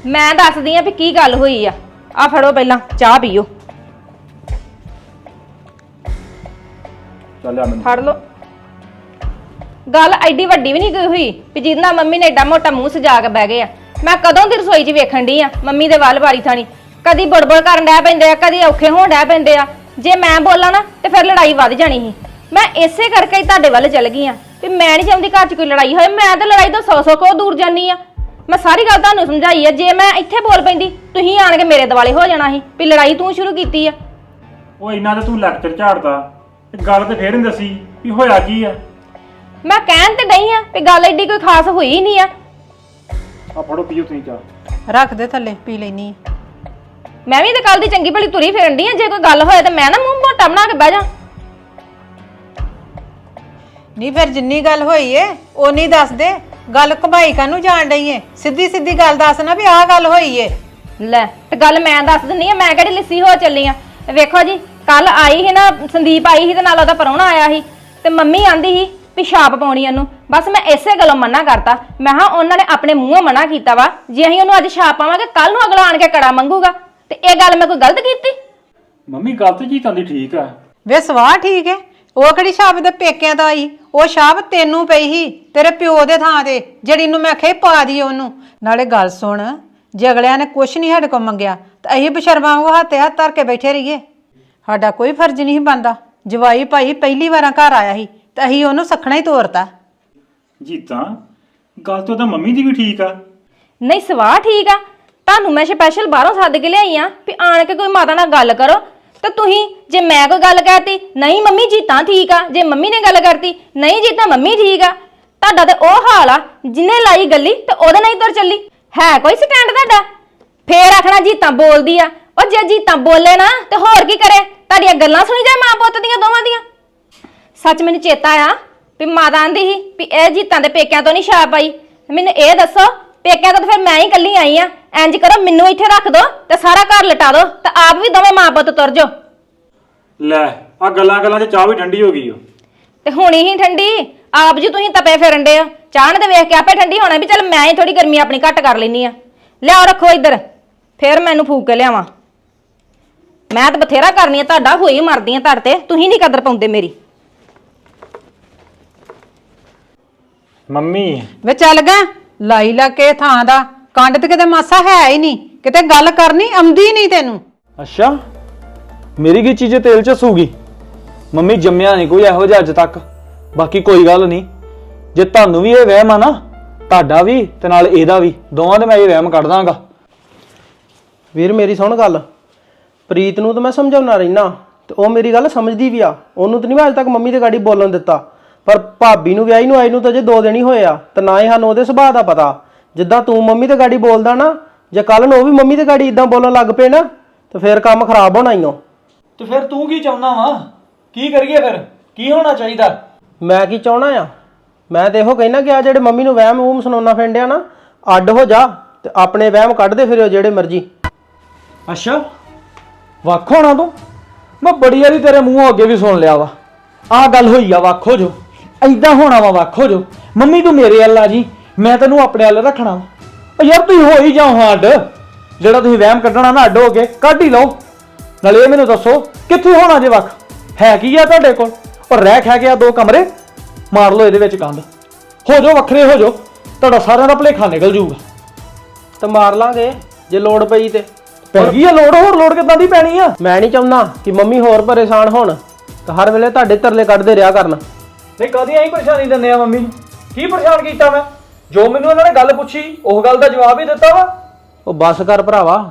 ਮੈਂ ਦੱਸਦੀ ਆ ਵੀ ਕੀ ਗੱਲ ਹੋਈ ਆ। ਆ ਫੜੋ ਪਹਿਲਾਂ ਚਾਹ ਪੀਓ। ਚੱਲ ਆ ਮੈਨੂੰ। ਫੜ ਲਓ। ਗੱਲ ਐਡੀ ਵੱਡੀ ਵੀ ਨਹੀਂ ਕੋਈ ਹੋਈ ਵੀ ਜਿਹਦੇ ਨਾਲ ਮੰਮੀ ਨੇ ਐਡਾ ਮੋਟਾ ਮੂੰਹ ਸਜਾ ਕੇ ਬਹਿ ਗਏ ਆ। ਮੈਂ ਕਦੋਂ ਦੀ ਰਸੋਈ 'ਚ ਵੇਖਣ ਡਈ ਆ ਮੰਮੀ ਦੇ ਵੱਲ ਵਾਰੀ ਥਾਣੀ। ਕਦੀ ਬੜਬੜ ਕਰਨ ਡੈ ਪੈਂਦੇ ਆ ਕਦੀ ਔਖੇ ਹੋਣ ਡੈ ਪੈਂਦੇ ਆ। ਜੇ ਮੈਂ ਬੋਲਾਂ ਨਾ ਤੇ ਫਿਰ ਲੜਾਈ ਵੱਧ ਜਾਣੀ ਸੀ। ਮੈਂ ਇਸੇ ਕਰਕੇ ਹੀ ਤੁਹਾਡੇ ਵੱਲ ਚੱਲ ਗਈ ਆ। ਵੀ ਮੈਂ ਨਹੀਂ ਚਾਹੁੰਦੀ ਘਰ 'ਚ ਕੋਈ ਲੜਾਈ ਹੋਏ ਮੈਂ ਤਾਂ ਲੜਾਈ ਤੋਂ ਸੌ ਸੌ ਕੋ ਦੂਰ ਜਾਨੀ ਆ। ਮੈਂ ਸਾਰੀ ਗੱਲ ਤੁਹਾਨੂੰ ਸਮਝਾਈ ਆ ਜੇ ਮੈਂ ਇੱਥੇ ਬੋਲ ਪੈਂਦੀ ਤੁਸੀਂ ਆਣ ਕੇ ਮੇਰੇ ਦਿਵਾਲੇ ਹੋ ਜਾਣਾ ਸੀ ਵੀ ਲੜਾਈ ਤੂੰ ਸ਼ੁਰੂ ਕੀਤੀ ਆ। ਉਹ ਇੰਨਾ ਤੇ ਤੂੰ ਲੈਕਚਰ ਝਾੜਦਾ ਤੇ ਗੱਲ ਤੇ ਫੇਰ ਨਹੀਂ ਦੱਸੀ ਵੀ ਹੋਇਆ ਕੀ ਆ। ਮੈਂ ਕਹਿਣ ਤੇ ਡਈ ਆ ਵੀ ਗੱਲ ਐਡੀ ਕੋਈ ਖਾਸ ਹੋਈ ਨਹੀਂ ਆ। ਆ ਫੜੋ ਪੀਓ ਤੁਸੀਂ ਚਾਹ। ਰੱਖ ਦੇ ਥੱਲੇ ਪੀ ਲੈਣੀ ਮੈਂ ਵੀ ਤੇ ਕੱਲ ਦੀ ਚੰਗੀ ਭਲੀ ਤੁਰੀ ਫਿਰਨ ਡਈ ਆ ਜੇ ਕੋਈ ਗੱਲ ਹੋਏ ਤਾਂ ਮੈਂ ਨਾ ਮੂੰਹ ਮੋਟਾ ਬਣਾ ਕੇ ਬਹਿ ਜਾ। ਨਹੀਂ ਫਿਰ ਜਿੰਨੀ ਗੱਲ ਹੋਈ ਏ ਓਨੀ ਦੱਸ ਦੇ। ਗੱਲ ਘਬਾਈ ਕਾਨੂੰ ਜਾਣ ਡਈ ਏ? ਸਿੱਧੀ ਸਿੱਧੀ ਗੱਲ ਦੱਸ ਨਾ ਵੀ ਆਹ ਗੱਲ ਹੋਈ ਏ। ਲੈ ਤੇ ਗੱਲ ਮੈਂ ਦੱਸ ਦਿੰਨੀ ਆ ਮੈਂ ਕਿਹੜੀ ਲਿੱਸੀ ਹੋ ਚੱਲੀ ਆ? ਤੇ ਵੇਖੋ ਜੀ ਕੱਲ ਆਈ ਸੀ ਨਾ ਸੰਦੀਪ ਆਈ ਸੀ ਤੇ ਨਾਲ ਉਹਦਾ ਪਰੌਣਾ ਆਇਆ ਸੀ। ਤੇ ਮੰਮੀ ਆਂਦੀ ਸੀ ਵੀ ਛਾਪ ਪਾਉਣੀ ਉਹਨੂੰ। ਬਸ ਮੈਂ ਇਸੇ ਗੱਲੋਂ ਮਨਾ ਕਰਤਾ। ਮੈਂ ਹਾਂ ਉਹਨਾਂ ਨੇ ਆਪਣੇ ਮੂੰਹੋਂ ਮਨਾ ਕੀਤਾ ਵਾ ਜੇ ਅਸੀਂ ਉਹਨੂੰ ਅੱਜ ਛਾਪ ਪਾਵਾਂਗੇ ਕੱਲ ਨੂੰ ਅਗਲਾ ਆਣ ਕੇ ਕੜਾ ਮੰਗੂਗਾ। ਤੇ ਇਹ ਗੱਲ ਮੈਂ ਕੋਈ ਗਲਤ ਕੀਤੀ? ਮੰਮੀ ਗੱਲ ਤੇ ਜੀ ਦੀ ਠੀਕ ਆ। ਵੇ ਸਵਾਹ ਠੀਕ ਏ। ਉਹ ਕਿਹੜੀ ਛਾਪ ਦੇ ਪੇਕਿਆਂ ਤੋਂ ਆਈ? ਉਹ ਛਾਪ ਤੈਨੂੰ ਪਈ ਸੀ ਤੇਰੇ ਪਿਓ ਦੇ ਥਾਂ ਤੇ ਜਿਹੜੀ ਨੂੰ ਮੈਂ ਆਖਿਆ ਸੀ ਪਾ ਦੀ ਉਹਨੂੰ। ਨਾਲੇ ਗੱਲ ਸੁਣ ਜੇ ਅਗਲਿਆਂ ਨੇ ਕੁਛ ਨਹੀਂ ਸਾਡੇ ਕੋਲ ਮੰਗਿਆ ਤਾਂ ਅਸੀਂ ਬਸ਼ਰਮਾਂ ਵਾਂਗੂ ਹੱਥੇ ਹੱਥ ਧਰ ਕੇ ਬੈਠੇ ਰਹੀਏ। ਸਾਡਾ ਕੋਈ ਫਰਜ਼ ਨਹੀਂ ਬੰਦਾ ਜਵਾਈ ਭਾਈ ਪਹਿਲੀ ਵਾਰਾਂ ਘਰ ਆਇਆ ਸੀ ਤਾਂ ਅਸੀਂ ਉਹਨੂੰ ਸਖਣਾ ਹੀ ਤੋਰਤਾ। ਜੀਤਾ ਗੱਲ ਤੇ ਉਹਦਾ ਮੰਮੀ ਦੀ ਵੀ ਠੀਕ ਆ। ਨਹੀਂ ਸਵਾਹ ਠੀਕ ਆ। ਤੁਹਾਨੂੰ ਮੈਂ ਸਪੈਸ਼ਲ ਬਾਹਰੋਂ ਸੱਦ ਕੇ ਲਿਆਈ ਆ ਵੀ ਆਣ ਕੇ ਕੋਈ ਮਾਤਾ ਨਾਲ ਗੱਲ ਕਰੋ ਤੇ ਤੁਸੀਂ, ਜੇ ਮੈਂ ਕੋਈ ਗੱਲ ਕਹਿਤੀ, ਨਹੀਂ ਮੰਮੀ ਜੀ ਤਾਂ ਠੀਕ ਆ, ਜੇ ਮੰਮੀ ਨੇ ਗੱਲ ਕਰਤੀ, ਨਹੀਂ ਜੀ ਤਾਂ ਮੰਮੀ ਠੀਕ ਆ। ਤੁਹਾਡਾ ਤੇ ਉਹ ਹਾਲ ਆ, ਜਿਨੇ ਲਾਈ ਗੱਲੀ ਤੇ ਉਹਦੇ ਨਾਲ ਹੀ ਤੁਰ ਚੱਲੀ। ਹੈ ਕੋਈ ਸਟੈਂਡ ਤੁਹਾਡਾ? ਫੇਰ ਆਖਣਾ ਜੀਤਾਂ ਬੋਲਦੀ ਆ। ਉਹ ਜੇ ਜੀਤਾਂ ਬੋਲੇ ਨਾ, ਤੇ ਹੋਰ ਕੀ ਕਰੇ? ਤੁਹਾਡੀਆਂ ਗੱਲਾਂ ਸੁਣੀ ਜਾਏ ਮਾਂ ਪੁੱਤ ਦੀਆਂ, ਦੋਵਾਂ ਦੀਆਂ। ਸੱਚ ਮੈਨੂੰ ਚੇਤਾ ਆ ਵੀ ਮਾਤਾ ਆਂਦੀ ਸੀ ਵੀ ਇਹ ਜੀਤਾਂ ਦੇ ਪੇਕਿਆਂ ਤੋਂ ਨਹੀਂ ਛਾਪ ਆਈ। ਮੈਨੂੰ ਇਹ ਦੱਸੋ ਪੇਕਿਆਂ ਤੋਂ ਤਾਂ ਫਿਰ ਮੈਂ ਹੀ ਇਕੱਲੀ ਆਈ ਆ। ਇੰਜ ਕਰੋ ਮੈਨੂੰ ਇੱਥੇ ਰੱਖ ਦੋ ਤੇ ਸਾਰਾ ਘਰ ਲਟਾ ਦੋ ਤੇ ਆਪ ਵੀ ਦੋਵੇਂ ਮਾਂ ਪੁੱਤ ਤੁਰ ਜਾਓ। ਲੈ ਆ ਗੱਲਾਂ ਗੱਲਾਂ 'ਚ ਚਾਹ ਵੀ ਠੰਡੀ ਹੋ ਗਈ ਓ। ਤੇ ਹੁਣੀ ਹੀ ਠੰਡੀ। ਆਪ ਜੀ ਤੁਸੀਂ ਤਪੇ ਫਿਰਨ ਦੇ ਆ ਚਾਹਣ ਦੇ ਵੇਖ ਕੇ ਆਪੇ ਠੰਡੀ ਹੋਣਾ ਵੀ ਚੱਲ ਮੈਂ ਹੀ ਥੋੜੀ ਗਰਮੀ ਆਪਣੀ ਘੱਟ ਕਰ ਲੈਨੀ ਆ। ਲਿਆਓ ਰੱਖੋ ਇੱਧਰ। ਫਿਰ ਮੈਨੂੰ ਫੂਕ ਕੇ ਲਿਆਵਾਂ। ਮੈਂ ਤਾਂ ਬਥੇਰਾ ਕਰਨੀ ਆ ਤੁਹਾਡਾ ਹੋਈ ਮਰਦੀ ਆ ਤੁਹਾਡੇ ਤੇ। ਤੁਸੀਂ ਨਹੀਂ ਕਦਰ ਪਾਉਂਦੇ ਮੇਰੀ। ਮੰਮੀ। ਵੇ ਚੱਲ ਗਾ ਲਾਈ ਲਾ ਕੇ ਥਾਂ ਦਾ। ਕੰਡ ਤੇ ਕਿਤੇ ਮਾਸਾ ਹੈ ਹੀ ਨਹੀਂ। ਕਿਤੇ ਗੱਲ ਕਰਨੀ ਆਉਂਦੀ ਨਹੀਂ ਤੈਨੂੰ। ਅੱਛਾ। ਮੇਰੀ ਕੀ ਚੀਜ਼ ਤੇਲ ਚ ਸੂਗੀ? ਮੰਮੀ ਜੰਮਿਆ ਨਹੀਂ ਕੋਈ ਇਹੋ ਜਿਹਾ ਅੱਜ ਤੱਕ। ਬਾਕੀ ਕੋਈ ਗੱਲ ਨਹੀਂ। ਜੇ ਤੁਹਾਨੂੰ ਵੀ ਇਹ ਵਹਿਮ ਆ ਨਾ ਤੁਹਾਡਾ ਵੀ ਤੇ ਨਾਲ ਇਹਦਾ ਵੀ ਦੋਵਾਂ ਦੇ ਮੈਂ ਇਹ ਵਹਿਮ ਕੱਢ ਦਾਂਗਾ। ਵੀਰ ਮੇਰੀ ਸੁਣ ਗੱਲ। ਪ੍ਰੀਤ ਨੂੰ ਤਾਂ ਮੈਂ ਸਮਝਾਉਣਾ ਰਹਿਣਾ ਤੇ ਉਹ ਮੇਰੀ ਗੱਲ ਸਮਝਦੀ ਵੀ ਆ। ਉਹਨੂੰ ਤਾਂ ਨਹੀਂ ਮੈਂ ਅੱਜ ਤੱਕ ਮੰਮੀ ਦੇ ਗਾੜੀ ਬੋਲਣ ਦਿੱਤਾ। ਪਰ ਭਾਬੀ ਨੂੰ ਵਿਆਹੀ ਨੂੰ ਆਈ ਨੂੰ ਤਾਂ ਜੇ ਦੋ ਦਿਨ ਹੀ ਹੋਏ ਆ ਤੇ ਨਾ ਹੀ ਸਾਨੂੰ ਉਹਦੇ ਸੁਭਾਅ ਦਾ ਪਤਾ। ਜਿੱਦਾਂ ਤੂੰ ਮੰਮੀ ਤੇ ਗਾੜੀ ਬੋਲਦਾ ਨਾ ਜੇ ਕੱਲ ਨੂੰ ਉਹ ਵੀ ਮੰਮੀ ਤੇ ਗਾੜੀ ਇਦਾਂ ਬੋਲਣ ਲੱਗ ਪਏ ਨਾ ਤੇ ਫਿਰ ਕੰਮ ਖਰਾਬ ਹੋਣਾ ਹੀ ਓ ਤੇ ਫਿਰ ਤੂੰ ਕੀ ਚਾਹੁੰਦਾ ਵਾ? ਕੀ ਕਰੀਏ ਫਿਰ? ਕੀ ਹੋਣਾ ਚਾਹੀਦਾ? ਮੈਂ ਕੀ ਚਾਹਣਾ ਆ? ਮੈਂ ਤੇ ਇਹੋ ਕਹਿਣਾ ਕਿ ਆ ਜਿਹੜੇ ਮੰਮੀ ਨੂੰ ਵਹਿਮ ਵੂਮ ਸੁਣਾਉਣਾ ਫਿੰਡਿਆ ਨਾ ਅੱਡ ਹੋ ਜਾ ਤੇ ਆਪਣੇ ਵਹਿਮ ਕੱਢਦੇ ਫਿਰਿਓ ਜਿਹੜੇ ਮਰਜ਼ੀ। ਅੱਛਾ ਵੱਖ ਹੋਣਾ ਤੂੰ? ਮੈਂ ਬੜੀ ਵਾਰੀ ਤੇਰੇ ਮੂੰਹੋਂ ਅੱਗੇ ਵੀ ਸੁਣ ਲਿਆ ਵਾ। ਆਹ ਗੱਲ ਹੋਈ ਆ ਵੱਖ ਹੋ ਜੋ ਐਦਾਂ ਹੋਣਾ ਵਾ ਵੱਖ ਹੋ ਜੋ ਮੰਮੀ ਤੂੰ ਮੇਰੇ ਵੱਲ ਆ ਜੀ। ਮੈਂ ਤੈਨੂੰ ਆਪਣੇ ਵੱਲ ਰੱਖਣਾ ਵਾ। ਉਹ ਯਾਰ ਤੂੰ ਹੋ ਹੀ ਜਾਓ ਹਾਂ ਅੱਡ। ਜਿਹੜਾ ਤੁਸੀਂ ਵਹਿਮ ਕੱਢਣਾ ਨਾ ਅੱਡ ਹੋ ਕੇ ਕੱਢ ਹੀ ਲਓ। ਨਾਲੇ ਇਹ ਮੈਨੂੰ ਦੱਸੋ ਕਿੱਥੇ ਹੋਣਾ ਜੇ ਵੱਖ? ਹੈ ਕੀ ਆ ਤੁਹਾਡੇ ਕੋਲ? ਔਰ ਰਹਿ ਖੈ ਗਿਆ ਦੋ ਕਮਰੇ। ਮਾਰ ਲਓ ਇਹਦੇ ਵਿੱਚ ਕੰਧ ਹੋ ਜਾਓ ਵੱਖਰੇ ਹੋ ਜਾਓ। ਤੁਹਾਡਾ ਸਾਰਿਆਂ ਦਾ ਭਲੇਖਾ ਨਿਕਲ ਜਾਊਗਾ। ਤੇ ਮਾਰ ਲਾਂਗੇ ਜੇ ਲੋੜ ਪਈ ਤੇ। ਪੈ ਗਈ ਆ ਲੋੜ? ਹੋਰ ਲੋੜ ਕਿੱਦਾਂ ਦੀ ਪੈਣੀ ਆ? ਮੈਂ ਨਹੀਂ ਚਾਹੁੰਦਾ ਕਿ ਮੰਮੀ ਹੋਰ ਪਰੇਸ਼ਾਨ ਹੋਣ। ਤੇ ਹਰ ਵੇਲੇ ਤੁਹਾਡੇ ਤਰਲੇ ਕੱਢਦੇ ਰਿਹਾ ਕਰਨ। ਨਹੀਂ ਕਦੀ ਐਂ ਪਰੇਸ਼ਾਨੀ ਦਿੰਦੇ ਆ ਮੰਮੀ? ਨੂੰ ਕੀ ਪਰੇਸ਼ਾਨ ਕੀਤਾ ਮੈਂ? ਜੋ ਮੈਨੂੰ ਇਹਨਾਂ ਨੇ ਗੱਲ ਪੁੱਛੀ ਉਹ ਗੱਲ ਦਾ ਜਵਾਬ ਹੀ ਦਿੱਤਾ ਵਾ। ਉਹ ਬੱਸ ਕਰ ਭਰਾਵਾ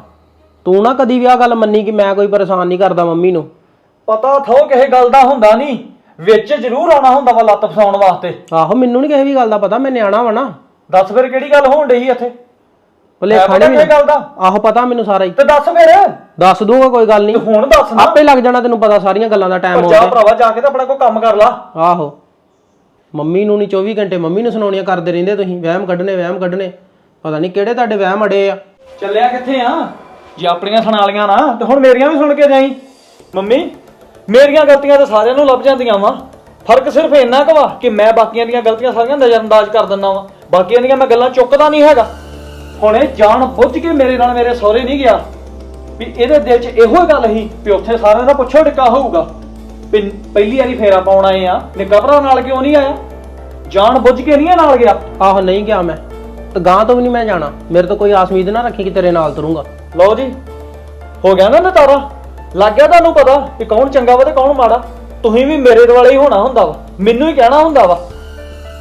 ਤੂੰ ਨਾ ਕਦੀ ਵੀ ਆ ਗੱਲ ਮੰਨੀ ਕਿ ਮੈਂ ਕੋਈ ਪਰੇਸ਼ਾਨ ਨਹੀਂ ਕਰਦਾ ਮੰਮੀ ਨੂੰ। ਪਤਾ ਥੋ ਕਿਸੇ ਗੱਲ ਦਾ ਹੁੰਦਾ ਨਹੀਂ ਵਿੱਚ ਜ਼ਰੂਰ ਆਉਣਾ ਹੁੰਦਾ ਵਾ ਲੱਤ ਫਸਾਉਣ ਵਾਸਤੇ। ਆਹੋ ਮੈਨੂੰ ਨਹੀਂ ਕਿਸੇ ਵੀ ਗੱਲ ਦਾ ਪਤਾ ਮੈਂ ਨਿਆਣਾ ਵਾ ਨਾ। ਦੱਸ ਫਿਰ ਕਿਹੜੀ ਗੱਲ ਹੋਣ ਡਈ ਇੱਥੇ? ਭੁਲੇਖਾ ਨਹੀਂ ਕਿਸੇ ਗੱਲ ਦਾ? ਆਹੋ ਪਤਾ ਮੈਨੂੰ ਸਾਰਾ ਹੀ। ਤੇ ਦੱਸ ਫਿਰ। ਦੱਸ ਦੂੰਗਾ ਕੋਈ ਗੱਲ ਨਹੀਂ ਹੁਣ ਦੱਸ ਨਾ। ਆਪੇ ਲੱਗ ਜਾਣਾ ਤੈਨੂੰ ਪਤਾ ਸਾਰੀਆਂ ਗੱਲਾਂ ਦਾ ਟਾਈਮ ਉਹ ਜਾ ਆਉਂਦਾ। ਭਰਾਵਾ ਜਾ ਕੇ ਤਾਂ ਆਪਣਾ ਕੋਈ ਕੰਮ ਕਰ ਲਾ। ਆਹੋ। ਮੰਮੀ ਨੂੰ ਨਹੀਂ 24 ਘੰਟੇ, ਮੰਮੀ ਨੂੰ ਸੁਣਾਉਣੀਆਂ ਕਰਦੇ ਰਹਿੰਦੇ ਤੁਸੀਂ, ਵਹਿਮ ਕੱਢਣੇ ਵਹਿਮ ਕੱਢਣੇ। ਪਤਾ ਨਹੀਂ ਕਿਹੜੇ ਤੁਹਾਡੇ ਵਹਿਮ ਅੜੇ ਆ। ਚੱਲਿਆ ਕਿੱਥੇ ਆ? ਜੇ ਆਪਣੀਆਂ ਸੁਣਾ ਲੀਆਂ ਨਾ, ਤੇ ਹੁਣ ਮੇਰੀਆਂ ਵੀ ਸੁਣ ਕੇ ਜਾਈ। ਮੰਮੀ, ਮੇਰੀਆਂ ਗਲਤੀਆਂ ਤਾਂ ਸਾਰਿਆਂ ਨੂੰ ਲੱਭ ਜਾਂਦੀਆਂ ਵਾ। ਫ਼ਰਕ ਸਿਰਫ ਇੰਨਾ ਕੁ ਵਾ ਕਿ ਮੈਂ ਬਾਕੀਆਂ ਦੀਆਂ ਗਲਤੀਆਂ ਸਾਰੀਆਂ ਨਜ਼ਰਅੰਦਾਜ਼ ਕਰ ਦਿੰਦਾ ਵਾ। ਬਾਕੀਆਂ ਦੀਆਂ ਮੈਂ ਗੱਲਾਂ ਚੁੱਕਦਾ ਨਹੀਂ ਹੈਗਾ। ਹੁਣ ਇਹ ਜਾਣ ਬੁੱਝ ਕੇ ਮੇਰੇ ਨਾਲ ਮੇਰੇ ਸਹੁਰੇ ਨਹੀਂ ਗਿਆ। ਵੀ ਇਹਦੇ ਦਿਲ 'ਚ ਇਹੋ ਗੱਲ ਸੀ ਵੀ ਉੱਥੇ ਸਾਰਿਆਂ ਦਾ ਪੁੱਛੋ ਟਿੱਕਾ ਹੋਊਗਾ। ਵੀ ਪਹਿਲੀ ਵਾਰੀ ਫੇਰਾ ਪਾਉਣ ਆਏ ਆ। ਨਿੱਕਾ ਭਰਾ ਨਾਲ ਕਿਉਂ ਨਹੀਂ ਆਇਆ? ਜਾਣ ਬੁੱਝ ਕੇ ਨਹੀਂ ਇਹ ਨਾਲ ਗਿਆ? ਆਹੋ ਨਹੀਂ ਗਿਆ ਮੈਂ। ਤੇ ਗਾਂ ਤੋਂ ਵੀ ਨਹੀਂ ਮੈਂ ਜਾਣਾ। ਮੇਰੇ ਤੋਂ ਕੋਈ ਆਸ ਉਮੀਦ ਨਾ ਰੱਖੀ ਕਿ ਤੇਰੇ ਨਾਲ ਤੁਰੂੰਗਾ। ਲਓ ਜੀ ਹੋ ਗਿਆ ਨਾ ਨਤਾਰਾ? ਲੱਗ ਗਿਆ ਤੁਹਾਨੂੰ ਪਤਾ ਕਿ ਕੌਣ ਚੰਗਾ ਵਾ ਤੇ ਕੌਣ ਮਾੜਾ? ਤੁਸੀਂ ਵੀ ਮੇਰੇ ਦੁਆਲੇ ਹੀ ਹੋਣਾ ਹੁੰਦਾ ਵਾ। ਮੈਨੂੰ ਹੀ ਕਹਿਣਾ ਹੁੰਦਾ ਵਾ।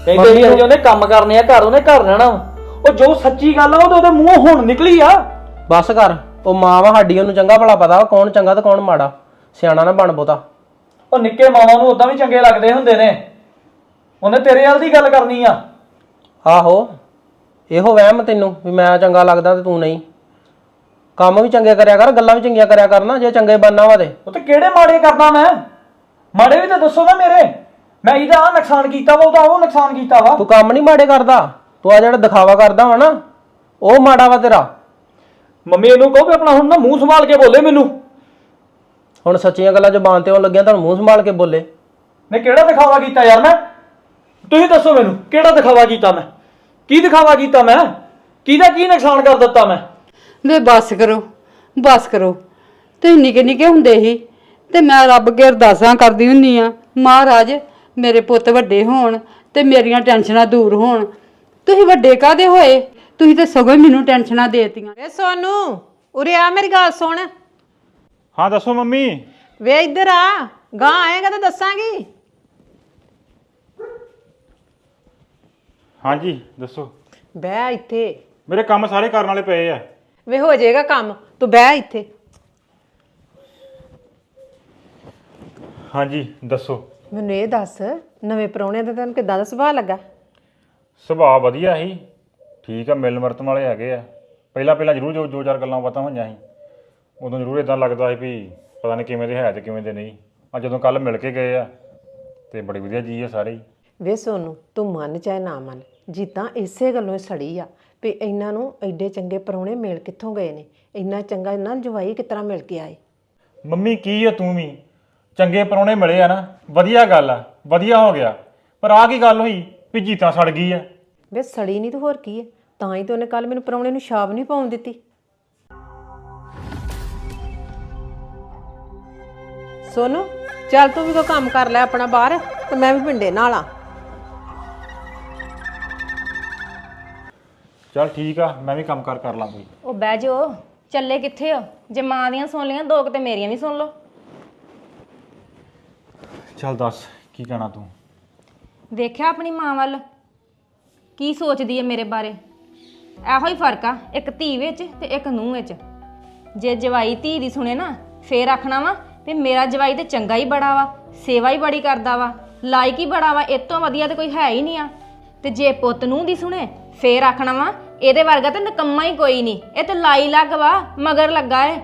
ਕਹਿੰਦੇ ਨੂੰ- ਉਹਨੇ ਕੰਮ ਕਰਨੇ ਆ ਘਰ ਉਹਨੇ ਘਰ ਰਹਿਣਾ ਵਾ। ਉਹ ਜੋ ਸੱਚੀ ਗੱਲ ਆ ਉਹ ਤਾਂ ਉਹਦੇ ਮੂੰਹੋਂ ਹੁਣ ਨਿਕਲੀ ਆ। ਬਸ ਕਰ ਉਹ ਮਾਂ ਵਾ ਸਾਡੀ ਉਹਨੂੰ ਚੰਗਾ ਭਲਾ ਪਤਾ ਵਾ ਕੌਣ ਚੰਗਾ ਤੇ ਕੌਣ ਮਾੜਾ। ਸਿਆਣਾ ਨਾ ਬਣ ਬੋਤਾ ਉਹ ਨਿੱਕੇ ਮਾਵਾਂ ਨੂੰ ਉਦਾਂ ਵੀ ਚੰਗੇ ਲੱਗਦੇ ਹੁੰਦੇ ਨੇ। ਉਹਨੇ ਤੇਰੇ ਵੱਲ ਦੀ ਗੱਲ ਕਰਨੀ ਆ। ਆਹੋ ਇਹੋ ਵਹਿਮ ਤੈਨੂੰ ਵੀ ਮੈਂ ਚੰਗਾ ਲੱਗਦਾ ਤੇ ਤੂੰ ਨਹੀਂ। ਕੰਮ ਵੀ ਚੰਗੇ ਕਰਿਆ ਕਰ ਗੱਲਾਂ ਵੀ ਚੰਗੀਆਂ ਕਰਿਆ ਕਰਨਾ ਜੇ ਚੰਗੇ ਬਣਨਾ ਵਾ ਤੇ। ਉਹ ਤੇ ਕਿਹੜੇ ਮਾੜੇ ਕਰਦਾ ਮੈਂ? ਮਾੜੇ ਵੀ ਤਾਂ ਦੱਸੋ ਨਾ ਮੇਰੇ। ਮੈਂ ਇਹਦਾ ਆਹ ਨੁਕਸਾਨ ਕੀਤਾ ਵਾ ਉਹਦਾ ਉਹ ਨੁਕਸਾਨ ਕੀਤਾ ਵਾ। ਤੂੰ ਕੰਮ ਨਹੀਂ ਮਾੜੇ ਕਰਦਾ ਤੂੰ ਆ ਜਿਹੜਾ ਦਿਖਾਵਾ ਕਰਦਾ ਵਾ ਨਾ ਉਹ ਮਾੜਾ ਵਾ ਤੇਰਾ। ਮੰਮੀ ਇਹਨੂੰ ਕਹੋ ਵੀ ਆਪਣਾ ਹੁਣ ਨਾ ਮੂੰਹ ਸੰਭਾਲ ਕੇ ਬੋਲੇ ਮੈਨੂੰ। ਹੁਣ ਸੱਚੀਆਂ ਗੱਲਾਂ ਜ਼ਬਾਨ ਤੇ ਆਉਣ ਲੱਗਿਆ ਤੁਹਾਨੂੰ ਮੂੰਹ ਸੰਭਾਲ ਕੇ ਬੋਲੇ। ਨੇ ਕਿਹੜਾ ਦਿਖਾਵਾ ਕੀਤਾ ਯਾਰ ਮੈਂ? ਤੁਸੀਂ ਦੱਸੋ ਮੈਨੂੰ ਕਿਹੜਾ ਦਿਖਾਵਾ ਕੀਤਾ ਮੈਂ? ਕੀ ਦਿਖਾਵਾ ਕੀਤਾ ਮੈਂ? ਕਿਹਦਾ ਕੀ ਨੁਕਸਾਨ ਕਰ ਦਿੱਤਾ ਮੈਂ? ਵੇ ਬਸ ਕਰੋ ਬਸ ਕਰੋ। ਤੇ ਨਿੱਕੇ ਨਿੱਕੇ ਹੁੰਦੇ ਸੀ ਤੇ ਮੈਂ ਰੱਬ ਅੱਗੇ ਅਰਦਾਸਾਂ ਕਰਦੀ ਹੁੰਨੀ ਆ ਮਹਾਰਾਜ ਮੇਰੇ ਪੁੱਤ ਵੱਡੇ ਹੋਣ ਤੇ ਮੇਰੀਆਂ ਟੈਨਸ਼ਨਾਂ ਦੂਰ ਹੋਣ। ਤੁਸੀਂ ਵੱਡੇ ਕਾਦੇ ਹੋਏ? ਤੁਸੀਂ ਤੇ ਸਗੋਂ ਹੀ ਮੈਨੂੰ ਟੈਨਸ਼ਨਾਂ ਦੇਤੀਆਂ। ਵੇ ਸੋਨੂ ਉਰੇ ਆ ਮੇਰੀ ਗੱਲ ਸੁਣ। ਹਾਂ ਦੱਸੋ ਮੰਮੀ। ਵੇ ਇੱਧਰ ਆ ਗਾਂ ਆਏਗਾ ਤਾਂ ਦੱਸਾਂਗੀ। ਹਾਂਜੀ ਦੱਸੋ। ਬਹਿ ਇੱਥੇ। ਮੇਰੇ ਕੰਮ ਸਾਰੇ ਕਰਨ ਵਾਲੇ ਪਏ ਆ। ਵੇ ਹੋ ਜਾਏਗਾ ਕੰਮ ਤੂੰ ਬਹਿ ਇੱਥੇ। ਹਾਂਜੀ ਦੱਸੋ। ਮੈਨੂੰ ਇਹ ਦੱਸ ਨਵੇਂ ਪ੍ਰਾਹੁਣੇ ਦਾ ਤੈਨੂੰ ਕਿੱਦਾਂ ਦਾ ਸੁਭਾਅ ਲੱਗਾ? ਸੁਭਾਅ ਵਧੀਆ ਸੀ ਠੀਕ ਆ ਮਿਲ ਵਰਤਨ ਵਾਲੇ ਹੈਗੇ ਆ। ਪਹਿਲਾਂ ਪਹਿਲਾਂ ਜ਼ਰੂਰ ਜੋ ਦੋ ਚਾਰ ਗੱਲਾਂ ਪਤਾ ਹੋਈਆਂ ਸੀ। ਉਦੋਂ ਜ਼ਰੂਰ ਇਦਾਂ ਲੱਗਦਾ ਸੀ ਵੀ ਪਤਾ ਨਹੀਂ ਕਿਵੇਂ ਦੇ ਹੈ ਤੇ ਕਿਵੇਂ ਦੇ ਨਹੀਂ। ਆ ਜਦੋਂ ਕੱਲ ਮਿਲ ਕੇ ਗਏ ਆ ਤੇ ਬੜੀ ਵਧੀਆ ਜੀ ਆ ਸਾਰੇ ਹੀ। ਵੇ ਸੋਨੂੰ ਤੂੰ ਮੰਨ ਚਾਹੇ ਨਾ ਮੰਨ ਜੀਤਾਂ ਇਸੇ ਗੱਲੋਂ ਹੀ ਸੜੀ ਆ ਵੀ ਇਹਨਾਂ ਨੂੰ ਐਡੇ ਚੰਗੇ ਪਰੌਣੇ ਮਿਲ ਕਿੱਥੋਂ ਗਏ ਨੇ? ਇੰਨਾ ਚੰਗਾ ਇਹਨਾਂ ਨੂੰ ਜਵਾਈ ਕਿਸ ਤਰ੍ਹਾਂ ਮਿਲ ਕੇ ਆਏ? ਮੰਮੀ ਕੀ ਆ ਤੂੰ ਵੀ? ਚੰਗੇ ਪਰੌਣੇ ਮਿਲੇ ਆ ਨਾ ਵਧੀਆ ਗੱਲ ਆ ਵਧੀਆ ਹੋ ਗਿਆ। ਪਰ ਆ ਕੀ ਗੱਲ ਹੋਈ ਵੀ ਜੀਤਾਂ ਸੜ ਗਈ ਆ? ਵੇ ਸੜੀ ਨਹੀਂ ਤਾਂ ਹੋਰ ਕੀ ਹੈ ਤਾਂ ਹੀ ਤਾਂ ਉਹਨੇ ਕੱਲ ਮੈਨੂੰ ਪਰੌਣੇ ਨੂੰ ਸ਼ਾਬ ਨਹੀਂ ਪਾਉਣ ਦਿੱਤੀ। ਸੋਨੂੰ ਚੱਲ ਤੂੰ ਵੀ ਕੋਈ ਕੰਮ ਕਰ ਲੈ ਆਪਣਾ ਬਾਹਰ ਤੇ ਮੈਂ ਵੀ ਪਿੰਡੇ ਨਾਲ ਆ। ਚਲ ਠੀਕ ਆ ਮੈਂ ਵੀ ਕੰਮ ਕਰ ਕਰ ਲਾਂ ਕੋਈ ਉਹ ਬਹਿ ਜਾਓ ਚੱਲੇ ਕਿੱਥੇ ਹੋ ਜੇ ਮਾਂ ਦੀਆਂ ਸੁਣ ਲਈਆਂ ਦੋ ਕੁ ਤੇ ਮੇਰੀਆਂ ਵੀ ਸੁਣ ਲਓ। ਚੱਲ ਦੱਸ ਕੀ ਕਹਿਣਾ ਤੂੰ? ਵੇਖਿਆ ਆਪਣੀ ਮਾਂ ਵੱਲ? ਕੀ ਸੋਚਦੀ ਹੈ ਮੇਰੇ ਬਾਰੇ? ਇਹੋ ਹੀ ਫ਼ਰਕ ਆ ਇੱਕ ਧੀ ਵਿੱਚ ਤੇ ਇੱਕ ਨੂੰਹ ਵਿੱਚ। ਜੇ ਜਵਾਈ ਧੀ ਦੀ ਸੁਣੇ ਨਾ ਫੇਰ ਆਖਣਾ ਵਾ ਤੇ ਮੇਰਾ ਜਵਾਈ ਤੇ ਚੰਗਾ ਹੀ ਬੜਾ ਵਾ, ਸੇਵਾ ਹੀ ਬੜੀ ਕਰਦਾ ਵਾ, ਲਾਇਕ ਹੀ ਬੜਾ ਵਾ, ਇਹ ਤੋਂ ਵਧੀਆ ਤੇ ਕੋਈ ਹੈ ਹੀ ਨਹੀਂ ਆ। ਤੇ ਜੇ ਪੁੱਤ ਨੂੰ ਦੀ ਸੁਣੇ, ਫੇਰ ਆਖਣਾ ਵਾ, ਇਹਦੇ ਵਰਗਾ ਤੇ ਨਕੰਮਾ ਹੀ ਕੋਈ ਨਹੀਂ, ਇਹ ਤੇ ਲਾਈ ਲੱਗ ਵਾ, ਮਗਰ ਲੱਗਾ ਏ।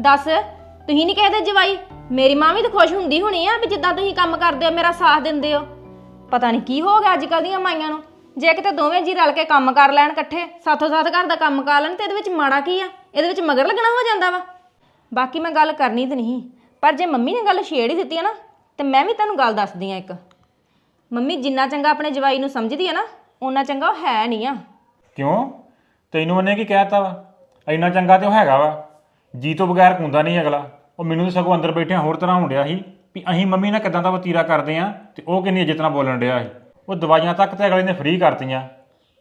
ਦੱਸ, ਤੁਸੀਂ ਨਹੀਂ ਕਹਦੇ ਜਵਾਈ, ਮੇਰੀ ਮਾਂ ਵੀ ਤਾਂ ਖੁਸ਼ ਹੁੰਦੀ ਹੋਣੀ ਆ ਵੀ ਜਿੱਦਾਂ ਤੁਸੀਂ ਕੰਮ ਕਰਦੇ ਹੋ, ਮੇਰਾ ਸਾਥ ਦਿੰਦੇ ਹੋ। ਪਤਾ ਨਹੀਂ ਕੀ ਹੋ ਗਿਆ ਅੱਜ ਕੱਲ੍ਹ ਦੀਆਂ ਮਾਈਆਂ ਨੂੰ, ਜੇ ਕਿਤੇ ਦੋਵੇਂ ਜੀ ਰਲ ਕੇ ਕੰਮ ਕਰ ਲੈਣ ਇਕੱਠੇ, ਸਾਥੋਂ ਸਾਥ ਘਰ ਦਾ ਕੰਮ ਕਰ ਲੈਣ, ਤੇ ਇਹਦੇ ਵਿੱਚ ਮਾੜਾ ਕੀ ਆ? ਇਹਦੇ ਵਿੱਚ ਮਗਰ ਲੱਗਣਾ ਹੋ ਜਾਂਦਾ ਵਾ। ਬਾਕੀ ਮੈਂ ਗੱਲ ਕਰਨੀ ਤੇ ਨਹੀਂ ਪਰ ਜੇ ਮੰਮੀ ਨੇ ਗੱਲ ਛੇੜ ਹੀ ਦਿੱਤੀ ਆ ਨਾ, ਤੇ ਮੈਂ ਵੀ ਤੁਹਾਨੂੰ ਗੱਲ ਦੱਸਦੀ ਆ ਇੱਕ। ਮੰਮੀ ਜਿੰਨਾ ਚੰਗਾ ਆਪਣੇ ਜਵਾਈ ਨੂੰ ਸਮਝਦੀ ਆ ਨਾ, ਓਨਾ ਚੰਗਾ ਉਹ ਹੈ ਨਹੀਂ ਆ। ਕਿਉਂ? ਤੈਨੂੰ ਉਹਨੇ ਕੀ ਕਹਿਤਾ ਵਾ? ਇੰਨਾ ਚੰਗਾ ਤੇ ਉਹ ਹੈਗਾ ਵਾ। ਜੀ ਤੋਂ ਬਗੈਰ ਕੁੰਦਾ ਨਹੀਂ ਅਗਲਾ। ਉਹ ਮੈਨੂੰ ਤਾਂ ਸਗੋਂ ਅੰਦਰ ਬੈਠਿਆਂ ਹੋਰ ਤਰ੍ਹਾਂ ਹੁੰਦਿਆ ਸੀ ਵੀ ਅਸੀਂ ਮੰਮੀ ਨਾਲ ਕਿਦਾਂ ਦਾ ਵਤੀਰਾ ਕਰਦੇ ਆ ਤੇ ਉਹ ਕਿੰਨੀ ਇੱਜ਼ਤ ਨਾਲ ਬੋਲਣ ਡਿਆ ਸੀ। ਉਹ ਦਵਾਈਆਂ ਤੱਕ ਤੇ ਅਗਲੇ ਨੇ ਫ੍ਰੀ ਕਰਤੀਆਂ।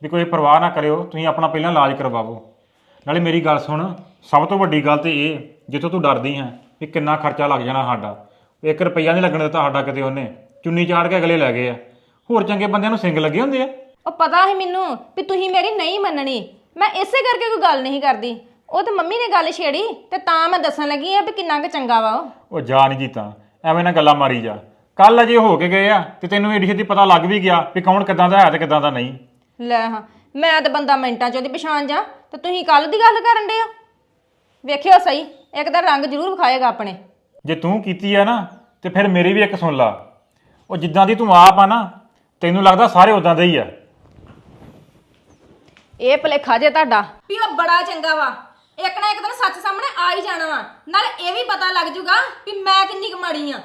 ਵੀ ਕੋਈ ਪਰਵਾਹ ਨਾ ਕਰਿਓ, ਤੁਸੀਂ ਆਪਣਾ ਪਹਿਲਾਂ ਇਲਾਜ ਕਰਵਾਵੋ। ਨਾਲੇ ਮੇਰੀ ਗੱਲ ਸੁਣ, ਸਭ ਤੋਂ ਵੱਡੀ ਗੱਲ ਤੇ ਇਹ, ਜਿੱਥੋਂ ਤੂੰ ਡਰਦੀ ਹੈ ਵੀ ਕਿੰਨਾ ਖਰਚਾ ਲੱਗ ਜਾਣਾ ਸਾਡਾ। 1 ਰੁਪਈਆ ਨਹੀਂ ਲੱਗਣ ਦਿੱਤਾ ਸਾਡਾ ਕਿਤੇ ਉਹਨੇ। ਚੁੰਨੀ ਚਾੜ ਕੇ ਅਗਲੇ ਲੈ ਗਏ ਆ। ਹੋਰ ਚੰਗੇ ਬੰਦਿਆਂ ਨੂੰ ਸਿੰਗ ਲੱਗੇ ਹੁੰਦੇ ਆ। ਉਹ ਪਤਾ ਹੈ ਮੈਨੂੰ ਵੀ ਤੁਸੀਂ ਮੇਰੀ ਨਹੀਂ ਮੰਨਣੀ। ਮੈਂ ਇਸੇ ਕਰਕੇ ਕੋਈ ਗੱਲ ਨਹੀਂ ਕਰਦੀ। ਉਹ ਤੇ ਮੰਮੀ ਨੇ ਗੱਲ ਛੇੜੀ ਤੇ ਤਾਂ ਮੈਂ ਦੱਸਣ ਲੱਗੀ ਆ ਵੀ ਕਿੰਨਾ ਕੁ ਚੰਗਾ ਵਾ ਉਹ। ਉਹ ਜਾ ਨਹੀਂ ਜੀਤਾ ਐਵੇਂ ਨਾ ਗੱਲਾਂ ਮਾਰੀ ਜਾ। ਕੱਲ ਅਜੇ ਹੋ ਕੇ ਗਏ ਆ ਤੇ ਤੈਨੂੰ ਏਡੀ ਛੇਤੀ ਪਤਾ ਲੱਗ ਵੀ ਗਿਆ ਵੀ ਕੌਣ ਕਿਦਾਂ ਦਾ ਹੈ ਤੇ ਕਿਦਾਂ ਦਾ ਨਹੀਂ। ਲੈ ਹਾਂ ਮੈਂ ਤੇ ਬੰਦਾ ਮਿੰਟਾਂ ਚ ਉਹਦੀ ਪਛਾਣ ਜਾ। ਤੇ ਤੁਸੀਂ ਕੱਲ ਦੀ ਗੱਲ ਕਰਨ ਦੇ ਆ ਵੇਖਿਓ ਸਹੀ। ਇੱਕ ਤਾਂ ਰੰਗ ਜ਼ਰੂਰ ਵਿਖਾਏਗਾ ਆਪਣੇ। ਜੇ ਤੂੰ ਕੀਤੀ ਆ ਨਾ ਤੇ ਫਿਰ ਮੇਰੀ ਵੀ ਇੱਕ ਸੁਣ ਲਾ। ਉਹ ਜਿੱਦਾਂ ਦੀ ਤੂੰ ਆਪ ਆ ਨਾ ਤੈਨੂੰ ਲੱਗਦਾ ਸਾਰੇ ਉਦਾਂ ਦੇ ਹੀ ਆ। ਇਹ ਭਲੇਖਾ ਜੇ ਤੁਹਾਡਾ। ਵੀ ਉਹ ਬੜਾ ਚੰਗਾ ਵਾ। ਇੱਕ ਨਾ ਇੱਕ ਦਿਨ ਸੱਚ ਸਾਹਮਣੇ ਆ ਹੀ ਜਾਣਾ ਵਾ। ਨਾਲ ਇਹ ਵੀ ਪਤਾ ਲੱਗ ਜੂਗਾ ਵੀ ਮੈਂ ਕਿੰਨੀ ਕੁ ਮਾੜੀ ਆ।